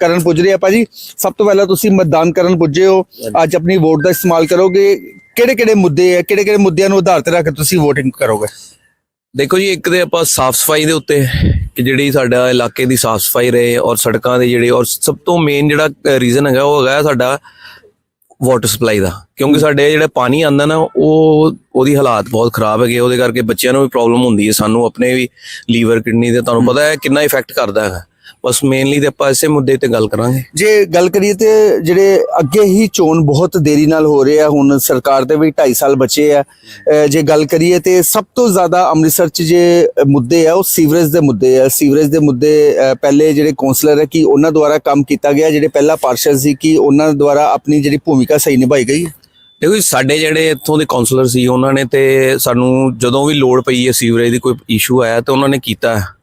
ਕਰਨ ਪੁੱਜ ਰਹੇ ਆ। ਭਾਜੀ ਸਭ ਤੋਂ ਪਹਿਲਾਂ ਤੁਸੀਂ ਮਤਦਾਨ ਕਰਨ ਪੁੱਜੇ ਹੋ। ਅੱਜ ਆਪਣੀ ਵੋਟ ਦਾ ਇਸਤੇਮਾਲ ਕਰੋਗੇ। ਕਿਹੜੇ ਕਿਹੜੇ ਮੁੱਦੇ ਆ ਕਿਹੜੇ ਕਿਹੜੇ ਮੁੱਦਿਆਂ ਨੂੰ ਆਧਾਰ ਤੇ ਰੱਖ ਕੇ ਤੁਸੀਂ VOTING ਕਰੋਗੇ? ਦੇਖੋ ਜੀ ਇੱਕ ਤੇ ਆਪਾਂ ਸਾਫ਼ ਸਫ਼ਾਈ ਦੇ ਉੱਤੇ ਕਿ ਜਿਹੜੀ ਸਾਡਾ ਇਲਾਕੇ ਦੀ ਸਾਫ਼ ਸਫ਼ਾਈ ਰਹੇ ਔਰ ਸੜਕਾਂ ਦੇ ਜਿਹੜੇ ਔਰ ਸਭ ਤੋਂ ਮੇਨ ਜਿਹੜਾ ਰੀਜ਼ਨ ਹੈਗਾ ਉਹ ਹੈਗਾ ਸਾਡਾ ਵਾਟਰ ਸਪਲਾਈ ਦਾ। ਕਿਉਂਕਿ ਸਾਡੇ ਜਿਹੜਾ ਪਾਣੀ ਆਂਦਾ ਨਾ ਉਹ ਉਹਦੀ ਹਾਲਾਤ ਬਹੁਤ ਖਰਾਬ ਹੈਗੇ ਉਹਦੇ ਕਰਕੇ ਬੱਚਿਆਂ ਨੂੰ ਵੀ ਪ੍ਰੋਬਲਮ ਹੁੰਦੀ ਹੈ। ਸਾਨੂੰ ਆਪਣੇ ਵੀ ਲੀਵਰ ਕਿਡਨੀ ਤੇ ਤੁਹਾਨੂੰ ਪਤਾ ਹੈ ਕਿੰਨਾ ਇਫੈਕਟ ਕਰਦਾ ਹੈਗਾ। ਬਸ ਮੇਨਲੀ ਤੇ ਆਪਾਂ ਇਸੇ ਮੁੱਦੇ ਤੇ ਗੱਲ ਕਰਾਂਗੇ ਜੇ ਗੱਲ ਕਰੀਏ ਤੇ ਜਿਹੜੇ ਅੱਗੇ ਹੀ ਚੋਣ ਬਹੁਤ ਦੇਰੀ ਨਾਲ ਹੋ ਰਹੇ ਆ ਹੁਣ ਸਰਕਾਰ ਦੇ ਵੀ 2.5 ਸਾਲ ਬਚੇ ਆ ਜੇ ਗੱਲ ਕਰੀਏ ਤੇ ਸਭ ਤੋਂ ਜ਼ਿਆਦਾ ਅੰਮ੍ਰਿਤਸਰ 'ਚ ਜੇ ਮੁੱਦੇ ਆ ਉਹ ਸੀਵਰੇਜ ਦੇ ਮੁੱਦੇ ਆ ਸੀਵਰੇਜ ਦੇ ਮੁੱਦੇ ਪਹਿਲੇ ਜਿਹੜੇ ਕਾਉਂਸਲਰ ਹੈ ਕਿ ਉਹਨਾਂ ਦੁਆਰਾ ਕੰਮ ਕੀਤਾ ਗਿਆ ਜਿਹੜੇ ਪਹਿਲਾ ਪਾਰਸ਼ਦ ਸੀ ਕਿ ਉਹਨਾਂ ਦੁਆਰਾ ਆਪਣੀ ਜਿਹੜੀ ਭੂਮਿਕਾ ਸਹੀ ਨਿਭਾਈ ਗਈ ਹੈ ਦੇਖੋ ਸਾਡੇ ਜਿਹੜੇ ਇੱਥੋਂ ਦੇ ਕਾਉਂਸਲਰ ਸੀ ਉਹਨਾਂ ਨੇ ਤੇ ਸਾਨੂੰ ਜਦੋਂ ਵੀ ਲੋੜ ਪਈ ਹੈ ਸੀਵਰੇਜ ਦੀ ਕੋਈ ਇਸ਼ੂ ਆਇਆ ਤੇ ਉਹਨਾਂ ਨੇ ਕੀਤਾ ਹੈ। ਹੂੰ।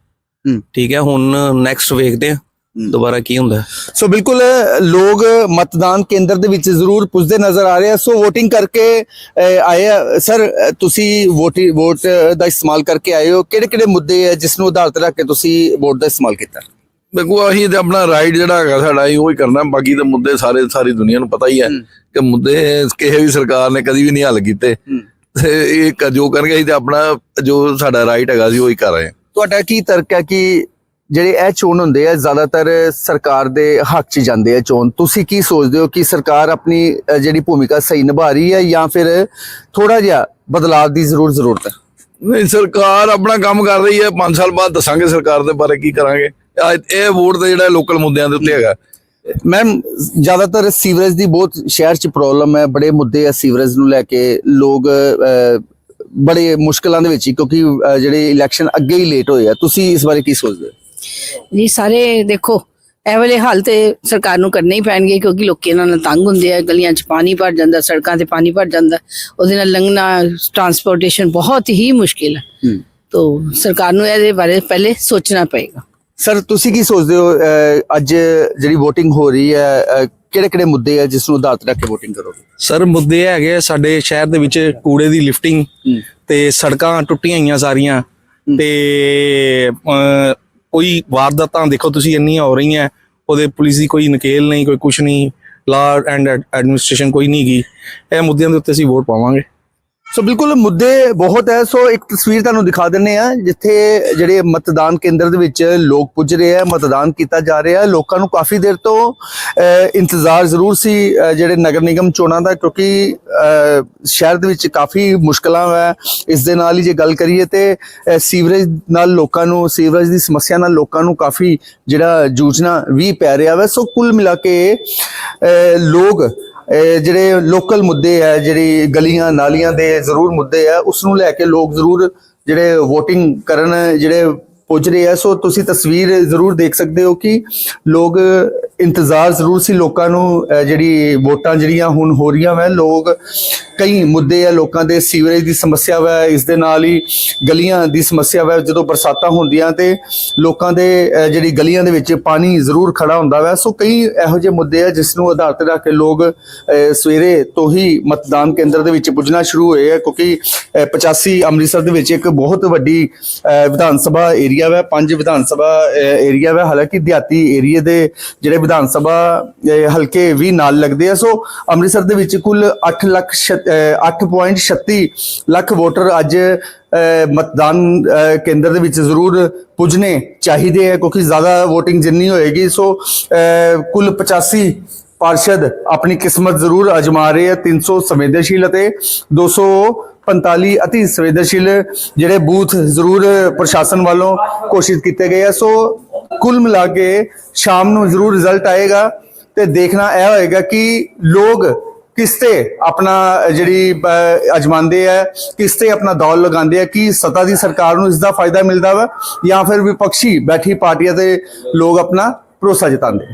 ਠੀਕ ਹੈ ਹੁਣ ਨੈਕਸਟ ਵੇਖਦੇ ਆ ਦੁਬਾਰਾ ਕੀ ਹੁੰਦਾ। ਹੈ। ਸੋ ਬਿਲਕੁਲ ਲੋਕ ਮਤਦਾਨ ਕੇਂਦਰ ਦੇ ਵਿੱਚ ਜ਼ਰੂਰ ਪੁੱਜਦੇ ਨਜ਼ਰ ਆ ਰਹੇ ਆ। ਸੋ VOTING ਕਰਕੇ ਆਏ ਆ। ਸਰ ਤੁਸੀਂ ਵੋਟ ਵੋਟ ਦਾ ਇਸਤੇਮਾਲ ਕਰਕੇ ਆਏ ਹੋ। ਕਿਹੜੇ ਕਿਹੜੇ ਮੁੱਦੇ ਆ ਜਿਸ ਨੂੰ ਆਧਾਰ ਤੇ ਰੱਖ ਕੇ ਤੁਸੀਂ ਵੋਟ ਦਾ ਇਸਤੇਮਾਲ ਕੀਤਾ? ਦੇਖੋ ਅਸੀਂ ਤੇ ਆਪਣਾ ਰਾਈਟ ਜਿਹੜਾ ਹੈਗਾ ਸਾਡਾ ਉਹ ਹੀ ਕਰਨਾ। ਬਾਕੀ ਦੇ ਮੁੱਦੇ ਸਾਰੇ ਸਾਰੀ ਦੁਨੀਆ ਨੂੰ ਪਤਾ ਹੀ ਹੈ ਕਿ ਮੁੱਦੇ ਕਿਸੇ ਵੀ ਸਰਕਾਰ ਨੇ ਕਦੀ ਵੀ ਨਹੀਂ ਹੱਲ ਕੀਤੇ। ਤੇ ਇਹ ਜੋ ਕਰਨਗੇ ਅਸੀਂ ਤੇ ਆਪਣਾ ਜੋ ਸਾਡਾ ਰਾਈਟ ਹੈਗਾ ਸੀ ਉਹ ਹੀ ਕਰ ਰਹੇ ਹਾਂ। ਤੁਹਾਡਾ ਕੀ ਤਰਕ ਹੈ ਕਿ ਜਿਹੜੇ ਇਹ ਚੋਣ ਹੁੰਦੇ ਆ ਜ਼ਿਆਦਾਤਰ ਸਰਕਾਰ ਦੇ ਹੱਕ 'ਚ ਜਾਂਦੇ ਆ ਚੋਣ? ਤੁਸੀਂ ਕੀ ਸੋਚਦੇ ਹੋ ਕਿ ਸਰਕਾਰ ਆਪਣੀ ਅ, ਜਿਹੜੀ ਭੂਮਿਕਾ ਸਹੀ ਨਿਭਾ ਰਹੀ ਹੈ ਜਾਂ ਫਿਰ ਥੋੜਾ ਜਿਹਾ ਬਦਲਾਅ ਦੀ ਜ਼ਰੂਰ ਜ਼ਰੂਰਤ ਹੈ? ਨਹੀਂ ਸਰਕਾਰ ਆਪਣਾ ਕੰਮ ਕਰ ਰਹੀ ਹੈ। 5 ਸਾਲ ਬਾਅਦ ਦੱਸਾਂਗੇ ਸਰਕਾਰ ਦੇ ਬਾਰੇ ਕੀ ਕਰਾਂਗੇ। ਅੱਜ ਇਹ ਵੋਟ ਦੇ ਜਿਹੜਾ ਲੋਕਲ ਮੁੱਦਿਆਂ ਦੇ ਉੱਤੇ ਹੈਗਾ। ਮੈਮ ਜ਼ਿਆਦਾਤਰ ਸੀਵਰੇਜ ਦੀ ਬਹੁਤ ਸ਼ਹਿਰ 'ਚ ਪ੍ਰੋਬਲਮ ਹੈ। ਬੜੇ ਮੁੱਦੇ ਆ ਸੀਵਰੇਜ ਨੂੰ ਲੈ ਕੇ। ਲੋਕ ਅ, ਬੜੇ ਮੁਸ਼ਕਲਾਂ ਦੇ ਵਿੱਚ ਹੀ ਕਿਉਂਕਿ ਜਿਹੜੇ ਇਲੈਕਸ਼ਨ ਅੱਗੇ ਹੀ ਲੇਟ ਹੋਏ ਆ। ਤੁਸੀਂ ਇਸ ਬਾਰੇ ਕੀ ਸੋਚਦੇ ਹੋ? ਜੀ ਸਾਰੇ ਦੇਖੋ ਇਹ ਵਾਲੇ ਹਾਲ ਤੇ ਸਰਕਾਰ ਨੂੰ ਕਰਨੇ ਹੀ ਪੈਣਗੇ ਕਿਉਂਕਿ ਲੋਕੀ ਇਹਨਾਂ ਨਾਲ ਤੰਗ ਹੁੰਦੇ ਆ ਗਲੀਆਂ 'ਚ ਪਾਣੀ ਭਰ ਜਾਂਦਾ ਸੜਕਾਂ ਤੇ ਪਾਣੀ ਭਰ ਜਾਂਦਾ। ਉਹਦੇ ਨਾਲ ਲੰਘਣਾ ਟਰਾਂਸਪੋਰਟੇਸ਼ਨ ਬਹੁਤ ਹੀ ਮੁਸ਼ਕਿਲ ਹੈ। ਤੋਂ ਸਰਕਾਰ ਨੂੰ ਇਹਦੇ ਬਾਰੇ ਪਹਿਲੇ ਸੋਚਣਾ ਪਏਗਾ। ਸਰ ਤੁਸੀਂ ਕੀ ਸੋਚਦੇ ਹੋ? ਅੱਜ ਜਿਹੜੀ VOTING ਹੋ ਰਹੀ ਹੈ ਕਿਹੜੇ ਕਿਹੜੇ ਮੁੱਦੇ ਆ ਜਿਸ ਨੂੰ ਆਧਾਰ ਤੇ ਰੱਖ ਕੇ VOTING ਕਰੋਗੇ? ਸਰ ਮੁੱਦੇ ਹੈਗੇ ਆ ਸਾਡੇ ਸ਼ਹਿਰ ਦੇ ਵਿੱਚ ਕੂੜੇ ਦੀ ਲਿਫਟਿੰਗ ਤੇ ਸੜਕਾਂ ਟੁੱਟੀਆਂ ਹੋਈਆਂ ਸਾਰੀਆਂ ਤੇ ਕੋਈ ਵਾਰਦਾਤਾਂ ਦੇਖੋ ਤੁਸੀਂ ਇੰਨੀਆਂ ਹੋ ਰਹੀਆਂ ਉਹਦੇ ਪੁਲਿਸ ਦੀ ਕੋਈ ਨਕੇਲ ਨਹੀਂ ਕੋਈ ਕੁਛ ਨਹੀਂ ਲਾ ਐਂਡ ਐਡਮਿਨਿਸਟ੍ਰੇਸ਼ਨ ਕੋਈ ਨਹੀਂ ਗੀ। ਇਹ ਮੁੱਦਿਆਂ ਦੇ ਉੱਤੇ ਅਸੀਂ ਵੋਟ ਪਾਵਾਂਗੇ। ਸੋ ਬਿਲਕੁਲ ਮੁੱਦੇ ਬਹੁਤ ਹੈ। ਸੋ ਇੱਕ ਤਸਵੀਰ ਤੁਹਾਨੂੰ ਦਿਖਾ ਦਿੰਨੇ ਆ ਜਿੱਥੇ ਜਿਹੜੇ ਮਤਦਾਨ ਕੇਂਦਰ ਦੇ ਵਿੱਚ ਲੋਕ ਪੁੱਜ ਰਹੇ ਆ ਮਤਦਾਨ ਕੀਤਾ ਜਾ ਰਿਹਾ ਹੈ। ਲੋਕਾਂ ਨੂੰ ਕਾਫੀ ਦੇਰ ਤੋਂ ਇੰਤਜ਼ਾਰ ਜ਼ਰੂਰ ਸੀ ਜਿਹੜੇ ਨਗਰ ਨਿਗਮ ਚੋਣਾਂ ਦਾ, ਕਿਉਂਕਿ ਸ਼ਹਿਰ ਦੇ ਵਿੱਚ ਕਾਫੀ ਮੁਸ਼ਕਲਾਂ ਹੈ। ਇਸ ਦੇ ਨਾਲ ਹੀ ਜੇ ਗੱਲ ਕਰੀਏ ਤੇ ਸੀਵਰੇਜ ਨਾਲ ਲੋਕਾਂ ਨੂੰ, ਸੀਵਰੇਜ ਦੀ ਸਮੱਸਿਆ ਨਾਲ ਲੋਕਾਂ ਨੂੰ ਕਾਫੀ ਜਿਹੜਾ ਜੂਝਣਾ ਵੀ ਪੈ ਰਿਹਾ ਹੈ। ਸੋ ਕੁੱਲ ਮਿਲਾ ਕੇ ਲੋਕ ਜਿਹੜੇ ਲੋਕਲ ਮੁੱਦੇ ਆ, ਜਿਹੜੀ ਗਲੀਆਂ ਨਾਲੀਆਂ ਦੇ ਜ਼ਰੂਰ ਮੁੱਦੇ ਆ ਉਸ ਨੂੰ ਲੈ ਕੇ ਲੋਕ ਜ਼ਰੂਰ ਜਿਹੜੇ VOTING ਕਰਨ, ਜਿਹੜੇ ਪੁੱਜ ਰਹੇ ਆ। ਸੋ ਤੁਸੀਂ ਤਸਵੀਰ ਜ਼ਰੂਰ ਦੇਖ ਸਕਦੇ ਹੋ ਕਿ ਲੋਕ ਇੰਤਜ਼ਾਰ ਜ਼ਰੂਰ ਸੀ ਲੋਕਾਂ ਨੂੰ ਜਿਹੜੀ ਵੋਟਾਂ ਜਿਹੜੀਆਂ ਹੁਣ ਹੋ ਰਹੀਆਂ ਵੈ ਲੋਕ ਕਈ ਮੁੱਦੇ ਆ ਲੋਕਾਂ ਦੇ ਸੀਵਰੇਜ ਦੀ ਸਮੱਸਿਆ ਵੈ ਇਸ ਦੇ ਨਾਲ ਹੀ ਗਲੀਆਂ ਦੀ ਸਮੱਸਿਆ ਵੈ ਜਦੋਂ ਬਰਸਾਤਾਂ ਹੁੰਦੀਆਂ ਤੇ ਲੋਕਾਂ ਦੇ ਜਿਹੜੀ ਗਲੀਆਂ ਦੇ ਵਿੱਚ ਪਾਣੀ ਜ਼ਰੂਰ ਖੜਾ ਹੁੰਦਾ ਵੈ। ਸੋ ਕਈ ਇਹੋ ਜਿਹੇ ਮੁੱਦੇ ਆ ਜਿਸ ਨੂੰ ਆਧਾਰ ਤੇ ਰੱਖ ਕੇ ਲੋਕ ਸਵੇਰੇ ਤੋਂ ਹੀ ਮਤਦਾਨ ਕੇਂਦਰ ਦੇ ਵਿੱਚ ਪੁੱਜਣਾ ਸ਼ੁਰੂ ਹੋਏ ਆ ਕਿਉਂਕਿ ਅਹ, 85 ਅੰਮ੍ਰਿਤਸਰ ਦੇ ਵਿੱਚ ਇੱਕ ਬਹੁਤ ਵੱਡੀ ਵਿਧਾਨ ਸਭਾ ਏਰੀਆ ਵੈ ਪੰਜ ਵਿਧਾਨ ਸਭਾ ਏਰੀਆ ਵਾ। ਹਾਲਾਂਕਿ ਦਿਹਾਤੀ ਏਰੀਏ ਦੇ ਜਿਹੜੇ ਵਿਧਾਨ ਸਭਾ ਹਲਕੇ ਵੀ ਨਾਲ ਲੱਗਦੇ ਆ। ਸੋ ਅੰਮ੍ਰਿਤਸਰ ਦੇ ਵਿੱਚ ਕੁੱਲ 8 ਲੱਖ 8.36 ਲੱਖ ਵੋਟਰ ਅੱਜ ਅਹ, ਮਤਦਾਨ ਕੇਂਦਰ ਦੇ ਵਿੱਚ ਜ਼ਰੂਰ ਪੁੱਜਣੇ ਚਾਹੀਦੇ ਆ ਕਿਉਂਕਿ ਜ਼ਿਆਦਾ VOTING ਜਿੰਨੀ ਹੋਏਗੀ ਸੋ ਅਹ, ਕੁੱਲ 85 ਪਾਰਸ਼ਦ ਆਪਣੀ ਕਿਸਮਤ ਜ਼ਰੂਰ ਅਜਮਾ ਰਹੇ ਆ। 300 ਸੰਵੇਦਨਸ਼ੀਲ ਅਤੇ 245 ਅਤੀ ਸੰਵੇਦਨਸ਼ੀਲ ਜਿਹੜੇ ਬੂਥ ਜ਼ਰੂਰ ਪ੍ਰਸ਼ਾਸਨ ਵੱਲੋਂ ਘੋਸ਼ਿਤ ਕੀਤੇ ਗਏ ਆ। ਸੋ ਕੁੱਲ ਮਿਲਾ ਕੇ ਸ਼ਾਮ ਨੂੰ ਜ਼ਰੂਰ ਰਿਜ਼ਲਟ ਆਏਗਾ ਤੇ ਦੇਖਣਾ ਇਹ ਹੋਏਗਾ ਕਿ ਲੋਕ ਕਿਸ ਤੇ ਆਪਣਾ ਜਿਹੜੀ ਅਜਮਾਉਂਦੇ ਆ, ਕਿਸ ਤੇ ਆਪਣਾ ਦੌਲ ਲਗਾਉਂਦੇ ਆ, ਕਿ ਸੱਤਾ ਦੀ ਸਰਕਾਰ ਨੂੰ ਇਸ ਦਾ ਫਾਇਦਾ ਮਿਲਦਾ ਵਾ ਜਾਂ ਫਿਰ ਵਿਪਕਸ਼ੀ ਬੈਠੀ ਪਾਰਟੀਆਂ ਤੇ ਲੋਕ ਆਪਣਾ ਭਰੋਸਾ ਜਤਾਉਂਦੇ